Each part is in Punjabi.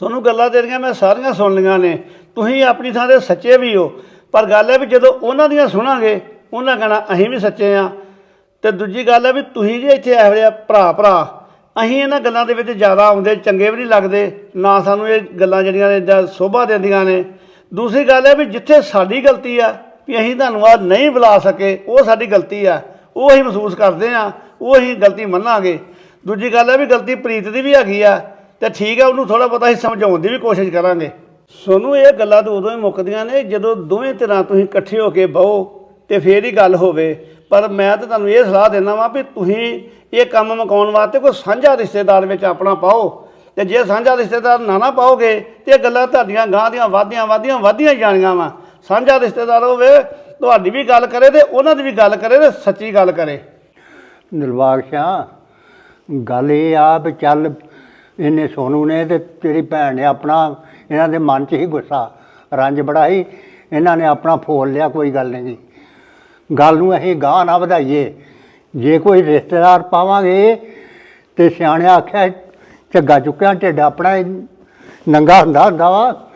ਤੁਹਾਨੂੰ ਗੱਲਾਂ ਤੇਰੀਆਂ ਮੈਂ ਸਾਰੀਆਂ ਸੁਣ ਲਈਆਂ ਨੇ। ਤੁਸੀਂ ਆਪਣੀ ਥਾਂ ਤੇ ਸੱਚੇ ਵੀ ਹੋ। ਪਰ ਗੱਲ ਹੈ ਵੀ ਜਦੋਂ ਉਹਨਾਂ ਦੀਆਂ ਸੁਣਾਂਗੇ, ਉਹਨਾਂ ਕਹਿਣਾ, ਅਸੀਂ ਵੀ ਸੱਚੇ ਆ। ਤੇ ਦੂਜੀ ਗੱਲ ਹੈ ਵੀ ਤੁਸੀਂ ਜੇ ਇੱਥੇ ਇਹੋ ਜਿਹੇ ਭਰਾ ਭਰਾ ਅਸੀਂ ਇਹਨਾਂ ਗੱਲਾਂ ਦੇ ਵਿੱਚ ਜ਼ਿਆਦਾ ਆਉਂਦੇ, ਚੰਗੇ ਵੀ ਨਹੀਂ ਲੱਗਦੇ, ਨਾ ਸਾਨੂੰ ਇਹ ਗੱਲਾਂ ਜਿਹੜੀਆਂ ਨੇ ਜਾਂ ਸ਼ੋਭਾ ਦਿੰਦੀਆਂ ਨੇ। ਦੂਸਰੀ ਗੱਲ ਹੈ ਵੀ ਜਿੱਥੇ ਸਾਡੀ ਗਲਤੀ ਆ, ਵੀ ਅਸੀਂ ਤੁਹਾਨੂੰ ਆ ਨਹੀਂ ਬੁਲਾ ਸਕੇ, ਉਹ ਸਾਡੀ ਗਲਤੀ ਆ। ਉਹ ਅਸੀਂ ਮਹਿਸੂਸ ਕਰਦੇ ਆ, ਉਹ ਅਸੀਂ ਗਲਤੀ ਮੰਨਾਂਗੇ। ਦੂਜੀ ਗੱਲ ਹੈ ਵੀ ਗਲਤੀ ਪ੍ਰੀਤ ਦੀ ਵੀ ਹੈਗੀ ਆ ਤੇ ਠੀਕ ਹੈ, ਉਹਨੂੰ ਥੋੜਾ ਬਹੁਤਾ ਅਸੀਂ ਸਮਝਾਉਣ ਦੀ ਵੀ ਕੋਸ਼ਿਸ਼ ਕਰਾਂਗੇ। ਸੋਨੂੰ ਇਹ ਗੱਲਾਂ ਤਾਂ ਉਦੋਂ ਹੀ ਮੁੱਕਦੀਆਂ ਨੇ, ਜਦੋਂ ਦੋਵੇਂ ਤਰ੍ਹਾਂ ਤੁਸੀਂ ਇਕੱਠੇ ਹੋ ਕੇ ਬਹੋ ਤੇ ਫੇਰ ਹੀ ਗੱਲ ਹੋਵੇ। ਪਰ ਮੈਂ ਤਾਂ ਤੁਹਾਨੂੰ ਇਹ ਸਲਾਹ ਦਿੰਦਾ ਵਾਂ ਵੀ ਤੁਸੀਂ ਇਹ ਕੰਮ ਮੁਕਾਉਣ ਵਾਸਤੇ ਕੋਈ ਸਾਂਝਾ ਰਿਸ਼ਤੇਦਾਰ ਵਿੱਚ ਆਪਣਾ ਪਾਓ। ਤੇ ਜੇ ਸਾਂਝਾ ਰਿਸ਼ਤੇਦਾਰ ਨਾ ਨਾ ਪਾਓਗੇ, ਤੇ ਇਹ ਗੱਲਾਂ ਤੁਹਾਡੀਆਂ ਗਾਂ ਦੀਆਂ ਵਾਧੀਆਂ ਵਾਧੀਆਂ ਵਾਧੀਆਂ ਜਾਣੀਆਂ ਵਾ। ਸਾਂਝਾ ਰਿਸ਼ਤੇਦਾਰ ਹੋਵੇ, ਤੁਹਾਡੀ ਵੀ ਗੱਲ ਕਰੇ ਤੇ ਉਹਨਾਂ ਦੀ ਵੀ ਗੱਲ ਕਰੇ ਤੇ ਸੱਚੀ ਗੱਲ ਕਰੇ। ਦਿਲਬਾਗ ਸ਼ਾਹ, ਗੱਲ ਇਹ ਆ ਵੀ ਚੱਲ ਇਹਨੇ ਸੋਨੂ ਨੇ ਤੇ ਤੇਰੀ ਭੈਣ ਨੇ ਆਪਣਾ, ਇਹਨਾਂ ਦੇ ਮਨ 'ਚ ਹੀ ਗੁੱਸਾ, ਰੰਜ ਬੜਾ ਹੀ ਇਹਨਾਂ ਨੇ ਆਪਣਾ ਫੋਲ ਲਿਆ, ਕੋਈ ਗੱਲ ਨਹੀਂ ਗੱਲ ਨੂੰ ਅਸੀਂ ਗਾਹ ਨਾ ਵਧਾਈਏ। ਜੇ ਕੋਈ ਰਿਸ਼ਤੇਦਾਰ ਪਾਵਾਂਗੇ ਤੇ ਸਿਆਣਿਆ ਆਖਿਆ, ਝੱਗਾ ਚੁੱਕਿਆ, ਢਿੱਡ ਆਪਣਾ ਹੀ ਨੰਗਾ ਹੁੰਦਾ ਹੁੰਦਾ ਵਾ।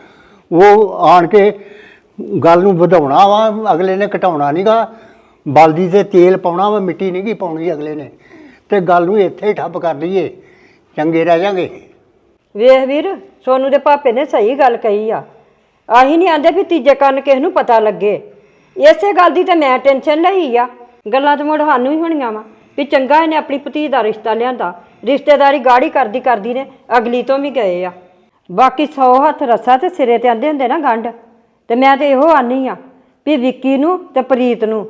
ਉਹ ਆਣ ਕੇ ਗੱਲ ਨੂੰ ਵਧਾਉਣਾ ਵਾ, ਅਗਲੇ ਨੇ ਘਟਾਉਣਾ ਨਹੀਂਗਾ ਬਲਦੀ ਤੇ ਤੇਲ ਪਾਉਣਾ ਵਾ, ਮਿੱਟੀ ਨਹੀਂ ਗੀ ਪਾਉਣੀ ਅਗਲੇ ਨੇ। ਤੇ ਗੱਲ ਨੂੰ ਇੱਥੇ ਹੀ ਠੱਪ ਕਰ ਲਈਏ। ਚੰਗੇ ਰਹਿ ਜਾਾਂਗੇ। ਵੇਖ ਵੀਰ, ਸੋਨੂ ਦੇ ਪਾਪੇ ਨੇ ਸਹੀ ਗੱਲ ਕਹੀ ਆ। ਆਹੀ ਨਹੀਂ ਆਂਦੇ ਵੀ ਤੀਜੇ ਕੰਨ ਕਿਸ ਨੂੰ ਪਤਾ ਲੱਗੇ। ਇਸੇ ਗੱਲ ਦੀ ਤੇ ਮੈਂ ਟੈਨਸ਼ਨ ਲਈ ਆ। ਗੱਲਾਂ ਤੇ ਮੁੜ ਸਾਨੂੰ ਹੀ ਹੋਣੀਆਂ ਵਾ ਵੀ ਚੰਗਾ ਇਹਨੇ ਆਪਣੀ ਭਤੀ ਦਾ ਰਿਸ਼ਤਾ ਲਿਆਂਦਾ। ਰਿਸ਼ਤੇਦਾਰੀ ਗਾੜੀ ਕਰਦੀ ਕਰਦੀ ਨੇ ਅਗਲੀ ਤੋਂ ਵੀ ਗਏ ਆ। ਬਾਕੀ 100 ਹੱਥ ਰੱਸਾ ਤੇ ਸਿਰੇ ਤੇ ਆਂਦੇ ਹੁੰਦੇ ਨਾ ਗੰਢ। ਤੇ ਮੈਂ ਤੇ ਇਹੋ ਆਨੀ ਆ ਵੀ ਵਿੱਕੀ ਨੂੰ ਤੇ ਪ੍ਰੀਤ ਨੂੰ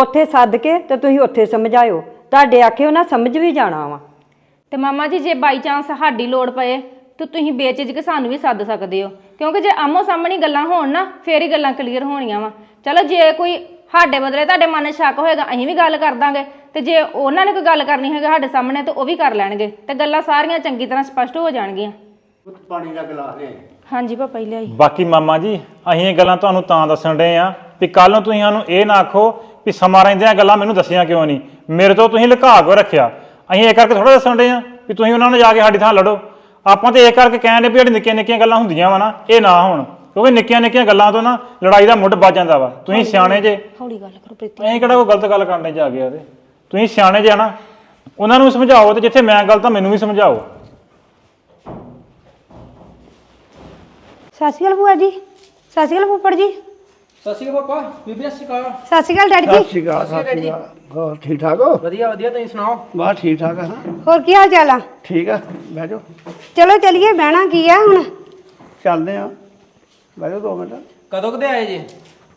ਉੱਥੇ ਸੱਦ ਕੇ ਤੇ ਤੁਸੀਂ ਉੱਥੇ ਸਮਝਾਇਓ। ਤੁਹਾਡੇ ਆਖੇ ਨਾ ਸਮਝ ਵੀ ਜਾਣਾ ਵਾ। ਤੇ ਮਾਮਾ ਜੀ ਜੇ ਬਾਈ ਚਾਂਸ ਸਾਡੀ ਲੋੜ ਪਏ ਤੇ ਤੁਸੀਂ ਬੇਚਿਜ ਕੇ ਸਾਨੂੰ ਵੀ ਸੱਦ ਸਕਦੇ ਹੋ। ਕਿਉਂਕਿ ਜੇ ਆਮੋ ਸਾਹਮਣੇ ਗੱਲਾਂ ਹੋਣ ਨਾ ਫੇਰ ਹੀ ਗੱਲਾਂ ਕਲੀਅਰ ਹੋਣੀਆਂ ਵਾ। ਚਲੋ ਜੇ ਕੋਈ ਸਾਡੇ ਬਦਲੇ ਤੁਹਾਡੇ ਮਨ 'ਚ ਸ਼ੱਕ ਹੋਏਗਾ ਅਸੀਂ ਵੀ ਗੱਲ ਕਰ ਦਾਂਗੇ। ਤੇ ਜੇ ਉਹਨਾਂ ਨੇ ਕੋਈ ਗੱਲ ਕਰਨੀ ਹੈਗਾ ਸਾਡੇ ਸਾਹਮਣੇ ਤੇ ਉਹ ਵੀ ਕਰ ਲੈਣਗੇ। ਤੇ ਗੱਲਾਂ ਸਾਰੀਆਂ ਚੰਗੀ ਤਰ੍ਹਾਂ ਸਪਸ਼ਟ ਹੋ ਜਾਣਗੀਆਂ। ਪਾਣੀ ਦਾ ਗਲਾਸ ਲੈ ਹਾਂਜੀ ਪਾਪਾ ਹੀ ਲਿਆਈ। ਬਾਕੀ ਮਾਮਾ ਜੀ ਅਸੀਂ ਇਹ ਗੱਲਾਂ ਤੁਹਾਨੂੰ ਤਾਂ ਦੱਸਣ ਰਹੇ ਆ ਵੀ ਕੱਲ ਨੂੰ ਤੁਸੀਂ ਸਾਨੂੰ ਇਹ ਨਾ ਆਖੋ ਵੀ ਸਮਾਂ ਰਹਿੰਦਿਆਂ ਗੱਲਾਂ ਮੈਨੂੰ ਦੱਸੀਆਂ ਕਿਉਂ ਨਹੀਂ। ਮੇਰੇ ਤੋਂ ਤੁਸੀਂ ਲੁਕਾ ਕੇ ਰੱਖਿਆ। ਅਸੀਂ ਇਹ ਕਰਕੇ ਥੋੜਾ ਦੱਸਣ ਰਹੇ ਆ ਵੀ ਤੁਸੀਂ ਉਹਨਾਂ ਨਾਲ ਜਾ ਕੇ ਸਾਡੀ ਥਾਂ ਲੜੋ। ਆਪਾਂ ਤੇ ਇਹ ਕਰਕੇ ਕਹਿੰਦੇ ਵੀ ਜਿਹੜੀ ਨਿੱਕੀਆਂ ਨਿੱਕੀਆਂ ਗੱਲਾਂ ਹੁੰਦੀਆਂ ਵਾ ਨਾ ਇਹ ਨਾ ਹੋਣ। ਕਿਉਂਕਿ ਨਿੱਕੀਆਂ ਨਿੱਕੀਆਂ ਗੱਲਾਂ ਤੋਂ ਨਾ ਲੜਾਈ ਦਾ ਮੁੱਢ ਵੱਜ ਜਾਂਦਾ ਵਾ। ਤੁਸੀਂ ਸਿਆਣੇ ਜੇ। ਹੌਲੀ ਗੱਲ ਕਰੋ ਪ੍ਰੀਤੀ ਅਸੀਂ ਕਿਹੜਾ ਕੋਈ ਗਲਤ ਗੱਲ ਕਰਨੇ ਜਾ ਕੇ ਆ ਤੇ ਤੁਸੀਂ ਸਿਆਣੇ ਜੇ ਆ ਨਾ ਉਹਨਾਂ ਨੂੰ ਸਮਝਾਓ ਤੇ ਜਿੱਥੇ ਮੈਂ ਗਲਤ ਆ ਮੈਨੂੰ ਵੀ ਸਮਝਾਓ। ਸਤਿ ਸ਼੍ਰੀ ਅਕਾਲ ਭੂਆ ਜੀ। ਸਤਿ ਸ਼੍ਰੀ ਅਕਾਲ ਫੁੱਫੜ ਜੀ। ਸਤਿ ਸ਼੍ਰੀ ਅਕਾਲ ਪਾਪਾ ਬੀਬੀ ਸਤਿ ਸ਼੍ਰੀ ਅਕਾਲ। ਸਤਿ ਸ਼੍ਰੀ ਅਕਾਲ ਡੈਡੀ ਸਤਿ ਜੀ ਸ਼੍ਰੀ ਅਕਾਲ ਸਤਿ ਸ਼੍ਰੀ ਅਕਾਲ। ਹੋਰ ਠੀਕ ਠਾਕ ਹੋ? ਵਧੀਆ ਵਧੀਆ ਤੁਸੀਂ ਸੁਣਾਓ? ਬਸ ਠੀਕ ਠਾਕ ਆ ਹਾਂ ਹੋਰ ਕੀ ਹਾਲ ਚਾਲ ਆ? ਠੀਕ ਆ ਬਹਿ ਜਾਓ। ਚਲੋ ਚਲੀਏ ਬਹਿਣਾ ਕੀ ਆ ਹੁਣ? ਚੱਲਦੇ ਆ। ਬਹਿ ਜਾਓ ਦੋ ਮਿੰਟ। ਕਦੋਂ ਕਦੇ ਆਏ ਜੀ?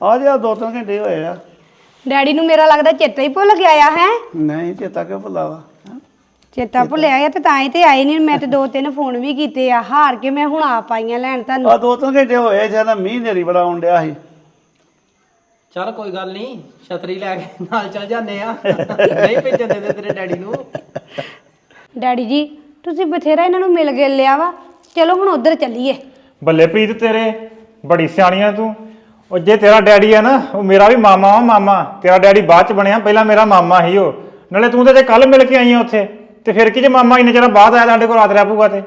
ਆ ਜਾ ਦੋ ਤਿੰਨ ਘੰਟੇ ਹੋਏ ਆ। ਡੈਡੀ ਨੂੰ ਮੇਰਾ ਲੱਗਦਾ ਚੇਤਾ ਹੀ ਭੁੱਲ ਗਿਆ ਆ ਹੈ? ਨਹੀਂ ਚੇਤਾ ਕਿਉਂ ਭੁੱਲਾਵਾ ਹੈਂ? ਚੇਤਾ ਭੁੱਲਿਆ ਆ ਤੇ ਤਾਂ ਹੀ ਤੇ ਆਏ ਨਹੀਂ ਮੈਂ ਤੇ ਦੋ ਤਿੰਨ ਫੋਨ ਵੀ ਕੀਤੇ ਆ ਹਾਰ ਕੇ ਮੈਂ ਹੁਣ ਆਪ ਆਈਆਂ ਲੈਣ ਤੁਹਾਨੂੰ। ਆ ਦੋ ਤਿੰਨ ਘੰਟੇ ਹੋਏ ਜਦੋਂ ਮੀਂਹ ਨੇਰੀ ਬੜਾ ਆਉਣ ਡਿਆ ਸੀ। ਚਲ ਕੋਈ ਗੱਲ ਨਹੀਂ ਛਤਰੀ ਲੈ ਕੇ ਨਾਲ ਚੱਲ ਜਾਂਦੇ ਆ। ਨਹੀਂ ਭੇਜਣ ਦਿੰਦੇ ਤੇਰੇ ਡੈਡੀ ਨੂੰ। ਡੈਡੀ ਜੀ ਤੁਸੀਂ ਬਥੇਰਾ ਇਹਨਾਂ ਨੂੰ ਮਿਲ ਗਏ ਲਿਆ ਵਾ। ਚਲੋ ਹੁਣ ਉਧਰ ਚੱਲੀਏ। ਬੱਲੇ ਪ੍ਰੀਤ ਤੇਰੇ ਬੜੀ ਸਿਆਣੀ ਆ ਤੂੰ। ਉਹ ਜੇ ਤੇਰਾ ਡੈਡੀ ਆ ਨਾ ਉਹ ਮੇਰਾ ਵੀ ਮਾਮਾ ਵਾ ਮਾਮਾ। ਤੇਰਾ ਡੈਡੀ ਬਾਅਦ ਚ ਬਣਿਆ ਪਹਿਲਾਂ ਮੇਰਾ ਮਾਮਾ ਹੀ ਉਹ। ਨਾਲੇ ਤੂੰ ਤੇ ਕੱਲ ਮਿਲ ਕੇ ਆਈ ਆ ਉੱਥੇ ਤੇ ਫਿਰ ਕੀ ਜੇ ਮਾਮਾ ਇੰਨੇ ਚਿਰ ਬਾਅਦ ਆਇਆ ਸਾਡੇ ਕੋਲ ਰਾਤ ਰਹਿ ਪਊਗਾ ਤੇ?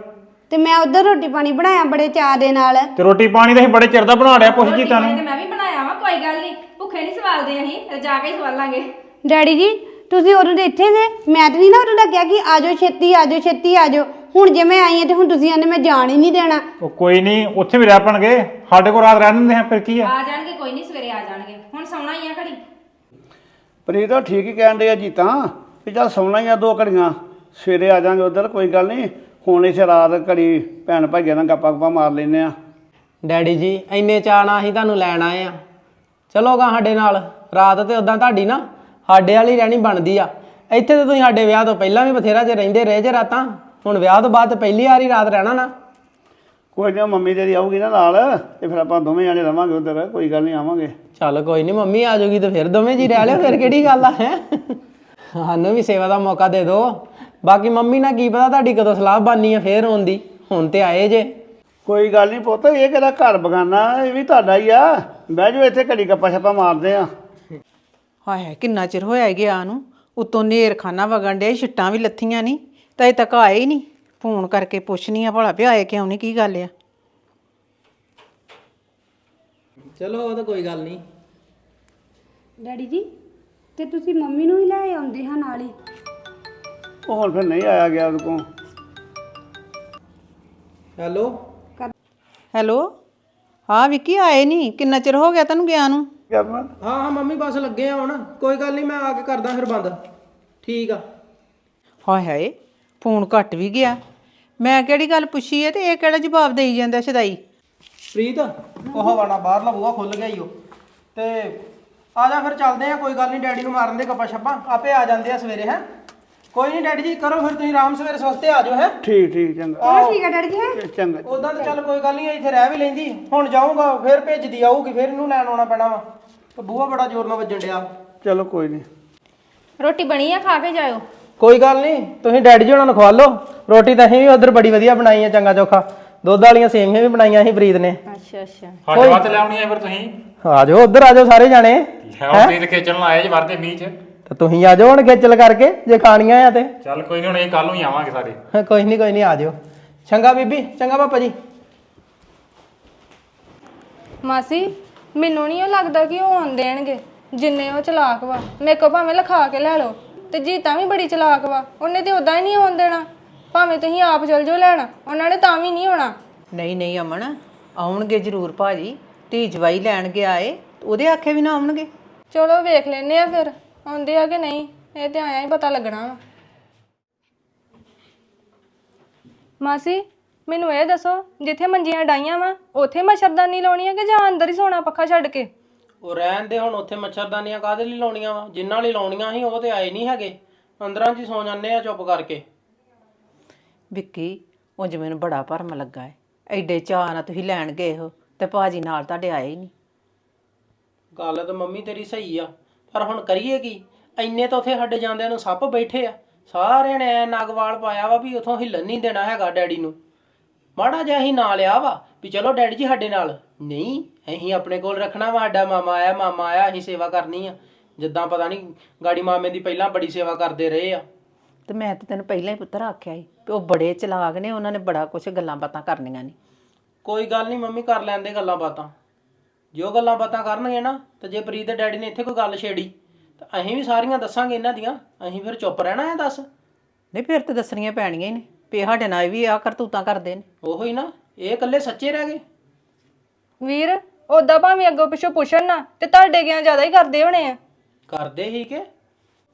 ਤੇ ਮੈਂ ਉਧਰ ਰੋਟੀ ਪਾਣੀ ਬਣਾਇਆ ਬੜੇ ਚਾਅ ਦੇ ਨਾਲ। ਤੇ ਰੋਟੀ ਪਾਣੀ ਤਾਂ ਅਸੀਂ ਬੜੇ ਚਿਰ ਦਾ ਬਣਾ ਰਿਆ ਪੁੱਛ ਜੀ ਤੈਨੂੰ ਤੇ ਮੈਂ ਵੀ ਬਣਾਇਆ ਵਾ ਕੋਈ ਗੱਲ ਨਹੀਂ। ਭੁੱਖੇ ਨਹੀਂ ਸਵਾਲਦੇ ਅਸੀਂ ਰਜਾ ਕੇ ਹੀ ਸਵਾਲਾਂਗੇ ਡੈਡੀ ਜੀ ਤੁਸੀਂ ਉਦੋਂ ਦੇ ਇੱਥੇ ਜੇ ਮੈਂ ਤਾਂ ਨਹੀਂ ਨਾ ਉਦੋਂ ਦਾ ਕਿਹਾ ਕਿ ਆਜੋ ਛੇਤੀ ਆਜੋ ਛੇਤੀ ਆਜੋ ਹੁਣ ਜੇ ਮੈਂ ਆਈ ਹਾਂ ਤੇ ਹੁਣ ਤੁਸੀਂ ਆਨੇ ਮੈਂ ਜਾਣ ਹੀ ਨਹੀਂ ਦੇਣਾ। ਉਹ ਕੋਈ ਨਹੀਂ ਉੱਥੇ ਵੀ ਰਹਿ ਪਣਗੇ। ਸਾਡੇ ਕੋਲ ਰਾਤ ਰਹਿ ਦਿੰਦੇ ਆ ਫਿਰ ਕੀ ਆ? ਆ ਜਾਣਗੇ ਕੋਈ ਨਹੀਂ ਸਵੇਰੇ ਆ ਜਾਣਗੇ। ਹੁਣ ਸੌਣਾ ਹੀ ਆ ਘੜੀ। ਪ੍ਰੀਤ ਉਹ ਠੀਕ ਹੀ ਕਹਿਣ ਡਿਆ ਜੀ ਤਾਂ ਵੀ ਚੱਲ ਸੌਣਾ ਹੀ ਆ ਦੋ ਘੜੀਆਂ। ਸਵੇਰੇ ਆ ਜਾਾਂਗੇ ਉਧਰ ਕੋਈ ਗੱਲ ਨਹੀਂ। ਹੁਣ ਇਸੇ ਰਾਤ ਘੜੀ ਭੈਣ ਭਾਈਆਂ ਨਾਲ ਗੱਪਾਂ ਗੱਪਾਂ ਮਾਰ ਲੈਨੇ ਆ। ਡੈਡੀ ਜੀ ਇੰਨੇ ਚਾਣਾ ਅਸੀਂ ਤੁਹਾਨੂੰ ਲੈਣ ਆਏ ਆ। ਚਲੋਗਾ ਸਾਡੇ ਨਾਲ ਰਾਤ ਤੇ ਉਦਾਂ ਤੁਹਾਡੀ ਨਾ ਸਾਡੇ ਵਾਲੀ ਰਹਿਣੀ ਬਣਦੀ ਆ। ਇੱਥੇ ਤੇ ਤੁਸੀਂ ਸਾਡੇ ਵਿਆਹ ਤੋਂ ਪਹਿਲਾਂ ਵੀ ਬਥੇਰਾ ਜੇ ਰਹਿੰਦੇ ਰਹੇ ਜੇ ਰਾਤਾਂ ਹੁਣ ਵਿਆਹ ਤੋਂ ਬਾਅਦ ਪਹਿਲੀ ਵਾਰੀ ਰਾਤ ਰਹਿਣਾ ਨਾ। ਕੋਈ ਨਾ ਮੰਮੀ ਤੇਰੀ ਆਊਗੀ ਨਾ ਨਾਲ ਤੇ ਫਿਰ ਆਪਾਂ ਦੋਵੇਂ ਜਾਣੇ ਰਵਾਂਗੇ ਉਧਰ ਕੋਈ ਗੱਲ ਨਹੀਂ ਆਵਾਂਗੇ। ਚੱਲ ਕੋਈ ਨਹੀਂ ਮੰਮੀ ਆ ਜਾਊਗੀ ਤੇ ਫਿਰ ਦੋਵੇਂ ਜੀ ਰਹਿ ਲਿਓ ਫਿਰ ਕਿਹੜੀ ਗੱਲ ਆ ਹੈ? ਸਾਨੂੰ ਵੀ ਸੇਵਾ ਦਾ ਮੌਕਾ ਦੇ ਦਿਓ। ਬਾਕੀ ਮੰਮੀ ਨਾਲ ਕੀ ਪਤਾ ਤੁਹਾਡੀ ਕਦੋਂ ਸਲਾਹ ਬਾਨੀ ਆ ਫੇਰ ਹੋਣ ਦੀ ਹੁਣ ਤੇ ਆਏ ਜੇ। ਕੋਈ ਗੱਲ ਨਹੀਂ ਪੁੱਤ ਇਹ ਕਿਹੜਾ ਘਰ ਬਗਾਨਾ ਇਹ ਵੀ ਤੁਹਾਡਾ ਹੀ ਆ। ਬਹਿ ਜਾਓ ਇੱਥੇ ਘੜੀ ਗੱਪਾਂ ਛੱਪਾਂ ਮਾਰਦੇ ਆ। ਹਾਏ ਕਿੰਨਾ ਚਿਰ ਹੋਇਆ ਗਿਆ ਨੂੰ ਉਤੋਂ ਨੇਰ ਖਾਨਾ ਵਗਣ ਡਿਆ ਛਿੱਟਾਂ ਵੀ ਲੱਥੀਆਂ ਨਹੀਂ ਤਾਂ ਇਹ ਤੱਕ ਆਏ ਹੀ ਨਹੀਂ ਫੋਨ ਕਰਕੇ ਪੁੱਛਣੀ ਆ ਭਲਾ ਪਿਆ ਕਿਉਂ ਨਹੀਂ ਕੀ ਗੱਲ ਆ? ਚਲੋ ਉਹ ਤਾਂ ਕੋਈ ਗੱਲ ਨਹੀਂ ਡੈਡੀ ਜੀ ਤੇ ਤੁਸੀਂ ਮੰਮੀ ਨੂੰ ਹੀ ਲੈ ਆਉਂਦੇ ਹਾਂ ਨਾਲ ਹੀ? ਉਹ ਹੁਣ ਫਿਰ ਨਹੀਂ ਆਇਆ ਗਿਆ ਉਹਦੇ ਕੋਲ। ਹੈਲੋ? ਹੈਲੋ? ਹਾਂ ਵਿੱਕੀ ਆਏ ਨਹੀਂ ਕਿੰਨਾ ਚਿਰ ਹੋ ਗਿਆ ਤੈਨੂੰ ਗਿਆ ਨੂੰ? ਕਰਨਾ? ਹਾਂ ਹਾਂ ਮੰਮੀ ਬਸ ਲੱਗੇ ਆ ਹੁਣ। ਕੋਈ ਗੱਲ ਨਹੀਂ ਮੈਂ ਆ ਕੇ ਕਰਦਾ ਫਿਰ ਬੰਦ। ਠੀਕ ਆ। ਹਾਏ ਹਾਏ ਫੋਨ ਘੱਟ ਵੀ ਗਿਆ। ਮੈਂ ਕਿਹੜੀ ਗੱਲ ਪੁੱਛੀ ਹੈ ਤੇ ਇਹ ਕਿਹੜਾ ਜਵਾਬ ਦੇਈ ਜਾਂਦਾ ਸ਼ਦਾਈ? ਪ੍ਰੀਤ ਉਹ ਹਵਾਨਾ ਬਾਹਰਲਾ ਬੂਹਾ ਖੁੱਲ ਗਿਆ ਈ ਉਹ ਤੇ ਆ ਜਾ ਫਿਰ ਚੱਲਦੇ ਆ ਕੋਈ ਗੱਲ ਨਹੀਂ ਡੈਡੀ ਨੂੰ ਮਾਰਨ ਦੇ ਗੱਪਾਂ ਛੱਪਾਂ ਆਪੇ ਆ ਜਾਂਦੇ ਆ ਸਵੇਰੇ ਹੈ? ਕੋਈ ਨਹੀਂ ਡੈਡੀ ਜੀ ਕਰੋ ਫਿਰ ਤੁਸੀਂ ਆਰਾਮ ਸਵੇਰੇ ਸਵਸਤੇ ਆ ਜਾਓ ਹੈ? ਠੀਕ ਠੀਕ ਚੰਗਾ। ਚਲੋ ਠੀਕ ਹੈ ਡੈਡੀ ਜੀ ਹੈਂ? ਚੰਗਾ ਉਦਾਂ ਤਾਂ ਚੱਲ ਕੋਈ ਗੱਲ ਨਹੀਂ ਇੱਥੇ ਰਹਿ ਵੀ ਲੈਂਦੀ। ਹੁਣ ਜਾਊਂਗਾ ਫਿਰ ਭੇਜਦੀ ਆਊਗੀ ਫਿਰ ਇਹਨੂੰ ਲੈਣ ਆਉਣਾ ਪੈਣਾ ਵਾ। ਤੇ ਬੂਹਾ ਬੜਾ ਜ਼ੋਰ ਨਾਲ ਵੱਜਣ ਡਿਆ। ਚਲੋ ਕੋਈ ਨਹੀਂ ਰੋਟੀ ਬਣੀ ਆ ਖਾ ਕੇ ਜਾਇਓ। ਕੋਈ ਗੱਲ ਨਹੀਂ ਤੁਸੀਂ ਡੈਡੀ ਜੀ ਉਹਨਾਂ ਨੂੰ ਖਵਾ ਲਓ। ਰੋਟੀ ਤਾਂ ਅਸੀਂ ਵੀ ਉਧਰ ਬੜੀ ਵਧੀਆ ਬਣਾਈ ਆ ਚੰਗਾ ਚੋਖਾ। ਦੁੱਧ ਵਾਲੀਆਂ ਸੇਵੀਆਂ ਵੀ ਬਣਾਈਆਂ ਸੀ ਪ੍ਰੀਤ ਨੇ। ਅੱਛਾ ਅੱਛਾ। ਸਾਡੇ ਵਾਸਤੇ ਲਿਆਉਣੀ ਹੈ ਫਿਰ ਤੁਸੀਂ। ਆ ਜਾਓ ਉਧਰ ਆ ਜਾਓ ਸਾਰੇ ਜਾਣੇ। ਲਿਆਓ ਪ੍ਰੀਤ ਖੇਚਣ ਆਏ ਜੀ ਵਰਦੇ ਮੀਂਹ ਚ। ਤੇ ਤੁਸੀਂ ਆ ਜਾਓ ਹੁਣ ਖੇਚਲ ਕਰਕੇ ਜੇ ਖਾਣੀਆਂ ਆ ਤੇ। ਚੱਲ ਕੋਈ ਨਹੀਂ ਹੁਣ ਇਹ ਕੱਲ ਨੂੰ ਹੀ ਆਵਾਂਗੇ ਸਾਰੇ। ਕੋਈ ਨਹੀਂ ਕੋਈ ਨਹੀਂ ਆ ਜਾਓ। ਚੰਗਾ ਬੀਬੀ ਚੰਗਾ ਪਾਪਾ ਜੀ। ਮਾਸੀ ਮੈਨੂੰ ਨਹੀਂ ਉਹ ਲੱਗਦਾ ਕਿ ਉਹ ਆਉਣ ਦੇਣਗੇ। ਜਿੰਨੇ ਉਹ ਚਲਾਕ ਵਾ ਮੇਰੇ ਕੋ ਭਾਵੇਂ ਲਿਖਾ ਕੇ ਲੈ ਲਓ ਤੇ ਜੀਤਾ ਵੀ ਬੜੀ ਚਲਾਕ ਵਾ ਉਹਨੇ ਤੇ ਉਦਾਂ ਹੀ ਨਹੀਂ ਆਉਣ ਦੇਣਾ। ਭਾਵੇਂ ਤੁਸੀਂ ਆਪ ਚਲ ਜਾਓ ਲੈਣ ਉਹਨਾਂ ਨੇ ਤਾਂ ਵੀ ਨਹੀਂ ਹੋਣਾ ਨਹੀਂ ਨਹੀਂ ਅਮਨ ਆਉਣਗੇ ਜ਼ਰੂਰ ਭਾਜੀ। ਧੀ ਜਵਾਈ ਲੈਣ ਗਿਆ ਏ ਉਹਦੇ ਆਖੇ ਵੀ ਨਾ ਆਉਣਗੇ। ਚਲੋ ਵੇਖ ਲੈਨੇ ਆ ਫਿਰ। ਆਉਂਦੇ ਆ ਕਿ ਨਹੀਂ? ਇਹ ਤੇ ਆਇਆ ਹੀ ਪਤਾ ਲੱਗਣਾ ਵਾ। ਮਾਸੀ ਮੈਨੂੰ ਇਹ ਦੱਸੋ ਜਿੱਥੇ ਮੰਜੀਆਂ ਡਾਈਆਂ ਵਾ ਉੱਥੇ ਮੱਛਰਦਾਨੀ ਲਾਉਣੀ ਆ ਕਿ ਜਾਂ ਅੰਦਰ ਹੀ ਸੋਣਾ ਪੱਖਾ ਛੱਡ ਕੇ? ਉਹ ਰਹਿਣ ਦੇ ਹੁਣ ਉੱਥੇ ਮੱਛਰਦਾਨੀਆਂ ਕਾਹਦੇ ਲਈ ਲਾਉਣੀਆਂ ਵਾ? ਜਿੰਨਾਂ ਲਈ ਲਾਉਣੀਆਂ ਸੀ ਉਹ ਤੇ ਆਏ ਨਹੀਂ ਹੈਗੇ। ਅੰਦਰਾਂ 'ਚ ਹੀ ਸੌ ਜਾਂਦੇ ਆ ਚੁੱਪ ਕਰਕੇ। ਵਿੱਕੀ ਉਂਝ ਮੈਨੂੰ ਬੜਾ ਭਰਮ ਲੱਗਾ ਏ। ਐਡੇ ਚਾਅ ਨਾਲ ਤੁਸੀਂ ਲੈਣ ਗਏ ਹੋ ਤੇ ਭਾਜੀ ਨਾਲ ਤੁਹਾਡੇ ਆਏ ਹੀ ਨਹੀਂ। ਗੱਲ ਤਾਂ ਮੰਮੀ ਤੇਰੀ ਸਹੀ ਆ। ਪਰ ਹੁਣ ਕਰੀਏ ਕੀ? ਇੰਨੇ ਤਾਂ ਉੱਥੇ ਸਾਡੇ ਜਾਂਦਿਆਂ ਨੂੰ ਸੱਪ ਬੈਠੇ ਆ। ਸਾਰਿਆਂ ਨੇ ਐ ਨਗਵਾਲ ਪਾਇਆ ਵਾ ਵੀ ਉਥੋਂ ਹਿੱਲਣ ਨਹੀਂ ਦੇਣਾ ਹੈਗਾ ਡੈਡੀ ਨੂੰ। ਮਾੜਾ ਜਿਹਾ ਹੀ ਨਾਂ ਲਿਆ ਵਾ ਵੀ ਚਲੋ ਡੈਡੀ ਜੀ ਸਾਡੇ ਨਾਲ। ਨਹੀਂ ਅਸੀਂ ਆਪਣੇ ਕੋਲ ਰੱਖਣਾ ਵਾ ਸਾਡਾ ਮਾਮਾ ਆਇਆ ਮਾਮਾ ਆਇਆ ਅਸੀਂ ਸੇਵਾ ਕਰਨੀ ਆ। ਜਿੱਦਾਂ ਪਤਾ ਨਹੀਂ ਗਾੜੀ ਮਾਮੇ ਦੀ ਪਹਿਲਾਂ ਬੜੀ ਸੇਵਾ ਕਰਦੇ ਰਹੇ ਆ। ਤੇ ਮੈਂ ਤਾਂ ਤੈਨੂੰ ਪਹਿਲਾਂ ਹੀ ਪੁੱਤਰ ਆਖਿਆ ਸੀ ਕਿ ਉਹ ਬੜੇ ਚਲਾਕ ਨੇ ਉਹਨਾਂ ਨੇ ਬੜਾ ਕੁਝ ਗੱਲਾਂ ਬਾਤਾਂ ਕਰਨੀਆਂ ਨੇ। ਕੋਈ ਗੱਲ ਨਹੀਂ ਮੰਮੀ ਕਰ ਲੈਂਦੇ ਗੱਲਾਂ ਬਾਤਾਂ। ਜੋ ਗੱਲਾਂ ਬਾਤਾਂ ਕਰਨਗੇ ਨਾ ਤੇ ਜੇ ਪ੍ਰੀਤ ਦੇ ਡੈਡੀ ਨੇ ਇੱਥੇ ਕੋਈ ਗੱਲ ਛੇੜੀ ਤਾਂ ਅਸੀਂ ਵੀ ਸਾਰੀਆਂ ਦੱਸਾਂਗੇ ਇਹਨਾਂ ਦੀਆਂ ਅਸੀਂ ਫਿਰ ਚੁੱਪ ਰਹਿਣਾ ਹੈ ਦੱਸ। ਨਹੀਂ ਫਿਰ ਤੇ ਦੱਸਣੀਆਂ ਪੈਣੀਆਂ ਹੀ ਨੇ। ਇਹ ਸਾਡੇ ਨਾਲ ਵੀ ਆ ਕਰਤੂਤਾਂ ਕਰਦੇ ਨੇ। ਉਹੋ ਹੀ ਨਾ ਇਹ ਇਕੱਲੇ ਸੱਚੇ ਰਹਿ ਗਏ। ਵੀਰ ਓਦਾਂ ਭਾਵੇਂ ਅੱਗੋਂ ਪਿੱਛੋਂ ਪੁੱਛਣ ਨਾ ਤੇ ਤੁਹਾਡੇ ਗਿਆ ਜ਼ਿਆਦਾ ਹੀ ਕਰਦੇ ਹੋਣੇ ਆ। ਕਰਦੇ ਹੀ ਕਿ?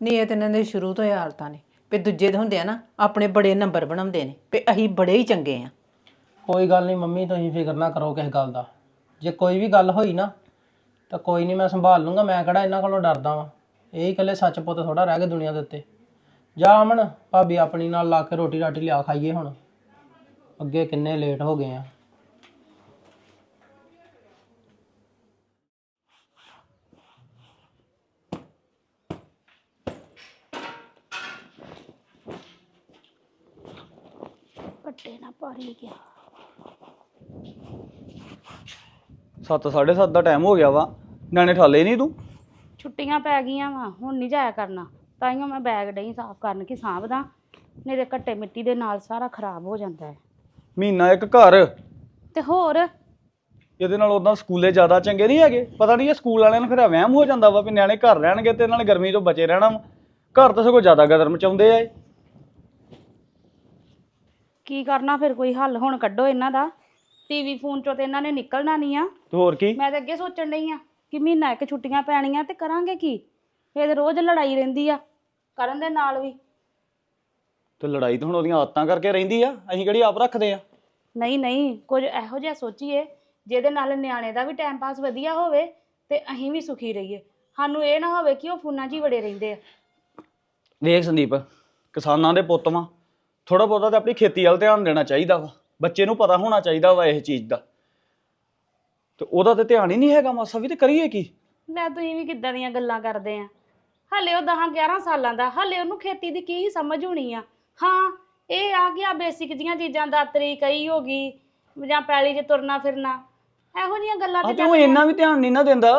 ਨਹੀਂ ਇਹ ਤੇ ਇਹਨਾਂ ਦੇ ਸ਼ੁਰੂ ਤੋਂ ਹੀ ਹਾਲਤਾਂ ਨੇ। ਵੀ ਦੂਜੇ ਦੇ ਹੁੰਦੇ ਆ ਨਾ ਆਪਣੇ ਬੜੇ ਨੰਬਰ ਬਣਾਉਂਦੇ ਨੇ। ਵੀ ਅਸੀਂ ਬੜੇ ਹੀ ਚੰਗੇ ਆ। ਕੋਈ ਗੱਲ ਨਹੀਂ ਮੰਮੀ ਤੁਸੀਂ ਫਿਕਰ ਨਾ ਕਰੋ ਕਿਸੇ ਗੱਲ ਦਾ। ਜੇ ਕੋਈ ਵੀ ਗੱਲ ਹੋਈ ਨਾ, ਤਾਂ ਕੋਈ ਨਹੀਂ ਮੈਂ ਸੰਭਾਲ ਲੂੰਗਾ, ਮੈਂ ਕਿਹੜਾ ਇਹਨਾਂ ਕੋਲੋਂ ਡਰਦਾ ਵਾਂ? ਇਹ ਹੀ ਇਕੱਲੇ ਸੱਚ ਪੁੱਤ ਥੋੜਾ ਰਹਿ ਗਏ ਦੁਨੀਆ ਦੇ ਉੱਤੇ। ਜਾ ਅਮਨ, ਭਾਬੀ ਆਪਣੀ ਨਾਲ ਲਾ ਕੇ ਰੋਟੀ ਰਾਟੀ ਲਿਆ ਖਾਈਏ ਹੁਣ। ਅੱਗੇ ਕਿੰਨੇ ਲੇਟ ਹੋ ਗਏ ਆ। ਸੱਤ ਸਾਢੇ ਸੱਤ ਦਾ ਟਾਈਮ ਹੋ ਗਿਆ ਵਾ। ਨਿਆਣੇ ਠਾਲੇ ਨਹੀਂ ਤੂੰ? ਛੁੱਟੀਆਂ ਪੈ ਗਈਆਂ ਵਾ ਹੁਣ ਨਹੀਂ ਜਾਇਆ ਕਰਨਾ। ਤਾਈਓ ਮੈਂ ਬੈਗ ਡਈ ਸਾਫ਼ ਕਰਨ ਕਿ ਸਾਂਭਦਾ ਨਹੀਂ ਤੇ ਘੱਟੇ ਮਿੱਟੀ ਦੇ ਨਾਲ ਸਾਰਾ ਖਰਾਬ ਹੋ ਜਾਂਦਾ ਹੈ। ਮਹੀਨਾ ਇੱਕ ਘਰ। ਤੇ ਹੋਰ? ਇਹਦੇ ਨਾਲ ਉਦਾਂ ਸਕੂਲੇ ਜ਼ਿਆਦਾ ਚੰਗੇ ਨਹੀਂ ਹੈਗੇ? ਪਤਾ ਨਹੀਂ ਇਹ ਸਕੂਲ ਵਾਲਿਆਂ ਨੂੰ ਫਿਰ ਵਹਿਮ ਹੋ ਜਾਂਦਾ ਵਾ ਵੀ ਨਿਆਣੇ ਘਰ ਰਹਿਣਗੇ ਤੇ ਨਾਲ ਗਰਮੀ ਤੋਂ ਬਚੇ ਰਹਿਣਾ ਵਾ। ਘਰ ਤਾਂ ਸਗੋਂ ਜ਼ਿਆਦਾ ਗਰਮ ਚਾਉਂਦੇ ਆ ਇਹ। ਕੀ ਕਰਨਾ ਫਿਰ ਕੋਈ ਹੱਲ ਹੁਣ ਕੱਢੋ ਇਹਨਾਂ ਦਾ। ਟੀਵੀ ਫੋਨ ਚੋਂ ਤੇ ਇਹਨਾਂ ਨੇ ਨਿਕਲਣਾ ਨਹੀਂ ਆ। ਤੇ ਹੋਰ ਕੀ? ਮੈਂ ਤਾਂ ਅੱਗੇ ਸੋਚਣ ਡਈ ਆ ਕਿ ਮਹੀਨਾ ਇੱਕ ਛੁੱਟੀਆਂ ਪੈਣੀਆਂ ਤੇ ਕਰਾਂਗੇ ਕੀ? ਇਹ ਤੇ ਰੋਜ਼ ਲੜਾਈ ਰਹਿੰਦੀ ਆ ਕਰਨ ਦੇ ਨਾਲ ਵੀ। ਤੇ ਲੜਾਈ ਤਾਂ ਹੁਣ ਉਹਦੀਆਂ ਆਦਤਾਂ ਕਰਕੇ ਰਹਿੰਦੀ ਆ ਅਸੀਂ ਕਿਹੜੀ ਆਪ ਰੱਖਦੇ ਆ? ਨਹੀਂ ਨਹੀਂ ਕੁਝ ਇਹੋ ਜਿਹਾ ਸੋਚੀਏ ਜਿਹਦੇ ਨਾਲ ਨਿਆਣੇ ਦਾ ਵੀ ਟਾਈਮ ਪਾਸ ਵਧੀਆ ਹੋਵੇ ਤੇ ਅਸੀਂ ਵੀ ਸੁਖੀ ਰਹੀਏ। ਸਾਨੂੰ ਇਹ ਨਾ ਹੋਵੇ ਕਿ ਉਹ ਫੋਨਾਂ 'ਚ ਹੀ ਵੜੇ ਰਹਿੰਦੇ ਆ। ਵੇਖ ਸੰਦੀਪ ਕਿਸਾਨਾਂ ਦੇ ਪੁੱਤ ਵਾਂ ਥੋੜਾ ਬਹੁਤਾ ਤੇ ਆਪਣੀ ਖੇਤੀ ਵੱਲ ਧਿਆਨ ਦੇਣਾ ਚਾਹੀਦਾ ਵਾ। ਬੱਚੇ ਨੂੰ ਪਤਾ ਹੋਣਾ ਚਾਹੀਦਾ ਵਾ ਇਹ ਚੀਜ਼ ਦਾ। ਤੇ ਉਹਦਾ ਤੇ ਧਿਆਨ ਹੀ ਨਹੀਂ ਹੈਗਾ ਮਾਸਾ ਵੀ ਤੇ ਕਰੀਏ ਕੀ? ਲੈ ਤੁਸੀਂ ਵੀ ਕਿੱਦਾਂ ਦੀਆਂ ਗੱਲਾਂ ਕਰਦੇ ਆ। ਹਲੇ ਉਹ 10 11 ਸਾਲਾਂ ਦਾ ਹਲੇ ਉਹਨੂੰ ਖੇਤੀ ਦੀ ਕੀ ਸਮਝ ਹੋਣੀ ਆ? ਹਾਂ ਇਹ ਆ ਗਿਆ ਬੇਸਿਕ ਜੀਆਂ ਚੀਜ਼ਾਂ ਦਾਤਰੀ ਕਈ ਹੋ ਗਈ ਜਾਂ ਪੈਲੀ 'ਚ ਤੁਰਨਾ ਫਿਰਨਾ। ਇਹੋ ਜੀਆਂ ਗੱਲਾਂ ਆ ਤੇ ਤੇ ਉਹ ਇੰਨਾ ਵੀ ਧਿਆਨ ਨਹੀਂ ਨਾ ਦਿੰਦਾ।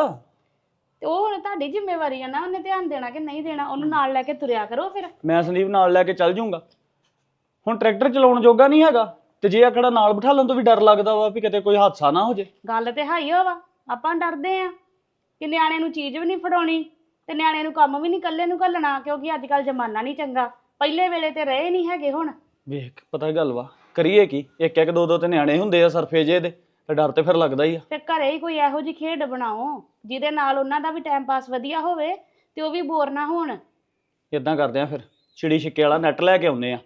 ਤੇ ਉਹ ਹੁਣ ਤੁਹਾਡੀ ਜ਼ਿੰਮੇਵਾਰੀ ਆ ਨਾ ਉਹਨੇ ਧਿਆਨ ਦੇਣਾ ਕਿ ਨਹੀਂ ਦੇਣਾ ਉਹਨੂੰ ਨਾਲ ਲੈ ਕੇ ਤੁਰਿਆ ਕਰੋ ਫਿਰ। ਮੈਂ ਸੰਦੀਪ ਨਾਲ ਲੈ ਕੇ ਚੱਲ ਜਾਊਂਗਾ ਹੁਣ ਟਰੈਕਟਰ ਚਲਾਉਣ ਜੋਗਾ ਨਹੀਂ ਹੈਗਾ। ਤੇ ਜੇ ਆਕੜਾ ਨਾਲ ਬਿਠਾ ਲੈਣ ਤੋਂ ਵੀ ਡਰ ਲੱਗਦਾ ਵਾ ਵੀ ਕਿਤੇ ਕੋਈ ਹਾਦਸਾ ਨਾ ਹੋ ਜੇ। ਗੱਲ ਤੇ ਹਾਈ ਹੋ ਵਾ ਆਪਾਂ ਡਰਦੇ ਆ ਕਿ ਨਿਆਣੇ ਨੂੰ ਚੀਜ਼ ਵੀ ਨਹੀਂ ਫੜਾਉਣੀ ਤੇ ਨਿਆਣੇ ਨੂੰ ਕੰਮ ਵੀ ਨਹੀਂ ਇਕੱਲੇ ਨੂੰ ਘੱਲਣਾ ਕਿਉਂਕਿ ਅੱਜ ਕੱਲ ਜ਼ਮਾਨਾ ਨਹੀਂ ਚੰਗਾ। ਪਹਿਲੇ ਵੇਲੇ ਤੇ ਰਹੇ ਨਹੀਂ ਹੈਗੇ ਹੁਣ। ਵੇਖ ਪਤਾ ਗੱਲ ਵਾ ਕਰੀਏ ਕੀ? ਇੱਕ ਇੱਕ ਦੋ ਦੋ ਤੇ ਨਿਆਣੇ ਹੁੰਦੇ ਆ ਸਰਫੇ ਜੇ ਦੇ ਤੇ ਡਰ ਤੇ ਫਿਰ ਲੱਗਦਾ ਹੀ ਆ। ਤੇ ਘਰੇ ਹੀ ਕੋਈ ਇਹੋ ਜਿਹੀ ਖੇਡ ਬਣਾਓ ਜਿਹਦੇ ਨਾਲ ਉਹਨਾਂ ਦਾ ਵੀ ਟਾਈਮ ਪਾਸ ਵਧੀਆ ਹੋਵੇ ਤੇ ਉਹ ਵੀ ਬੋਰ ਨਾ ਹੋਣ। ਇਦਾਂ ਕਰਦੇ ਆ ਫਿਰ ਚਿੜੀ ਛਿੱਕੇ ਵਾਲਾ ਨੈਟ ਲੈ ਕੇ ਆਉਨੇ ਆ।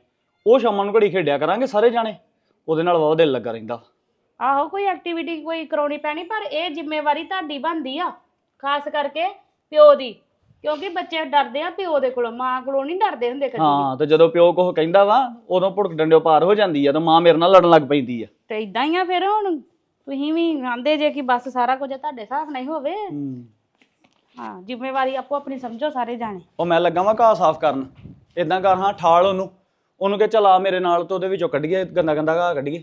ਉਹ ਸ਼ਾਮਾਂ ਨੂੰ ਘੜੀ ਖੇਡਿਆ ਕਰਾਂਗੇ ਸਾਰੇ ਜਾਣੇ। ਉਹਦੇ ਨਾਲ ਬਹੁਤ ਦਿਲ ਲੱਗਾ ਰਹਿੰਦਾ। ਆਹੋ ਕੋਈ ਐਕਟੀਵਿਟੀ ਕੋਈ ਕਰਾਉਣੀ ਪੈਣੀ ਪਰ ਇਹ ਜ਼ਿੰਮੇਵਾਰੀ ਤੁਹਾਡੀ ਬਣਦੀ ਆ ਖਾਸ ਕਰਕੇ ਪਿਓ ਦੀ ਕਿਉਂਕਿ ਬੱਚੇ ਡਰਦੇ ਆ ਪਿਓ ਦੇ ਕੋਲੋਂ ਮਾਂ ਕੋਲੋਂ ਨਹੀਂ ਡਰਦੇ ਹੁੰਦੇ ਕਦੀ ਵੀ। ਹਾਂ ਤੇ ਜਦੋਂ ਪਿਓ ਕੋਹ ਕਹਿੰਦਾ ਵਾ ਉਦੋਂ ਭੁੜਕ ਡੰਡਿਓ ਪਾਰ ਹੋ ਜਾਂਦੀ ਆ ਤੇ ਮਾਂ ਮੇਰੇ ਨਾਲ ਲੜਨ ਲੱਗ ਪੈਂਦੀ ਆ। ਤੇ ਇਦਾਂ ਹੀ ਆ ਫਿਰ ਹੁਣ ਤੁਸੀਂ ਵੀ ਆਂਦੇ ਜੇ ਕਿ ਬਸ ਸਾਰਾ ਕੁਝ ਤੁਹਾਡੇ ਹਿਸਾਬ ਨਾਲ ਹੀ ਹੋਵੇ। ਹਾਂ। ਜ਼ਿੰਮੇਵਾਰੀ ਆਪੋ ਆਪਣੀ ਸਮਝੋ ਸਾਰੇ ਜਾਣੇ। ਉਹ ਮੈਂ ਲੱਗਾ ਵਾਂ ਘਾਹ ਸਾਫ਼ ਕਰਨ। ਇਦਾਂ ਕਰ ਹਾਂ ਠਾਲ ਉਹਨੂੰ। ਉਹਨੂੰ ਕਿ ਚਲਾ ਮੇਰੇ ਨਾਲ ਤੇ ਉਹਦੇ ਵਿੱਚੋਂ ਕੱਢੀਏ ਗੰਦਾ ਗੰਦਾ ਘਾਹ ਕੱਢੀਏ।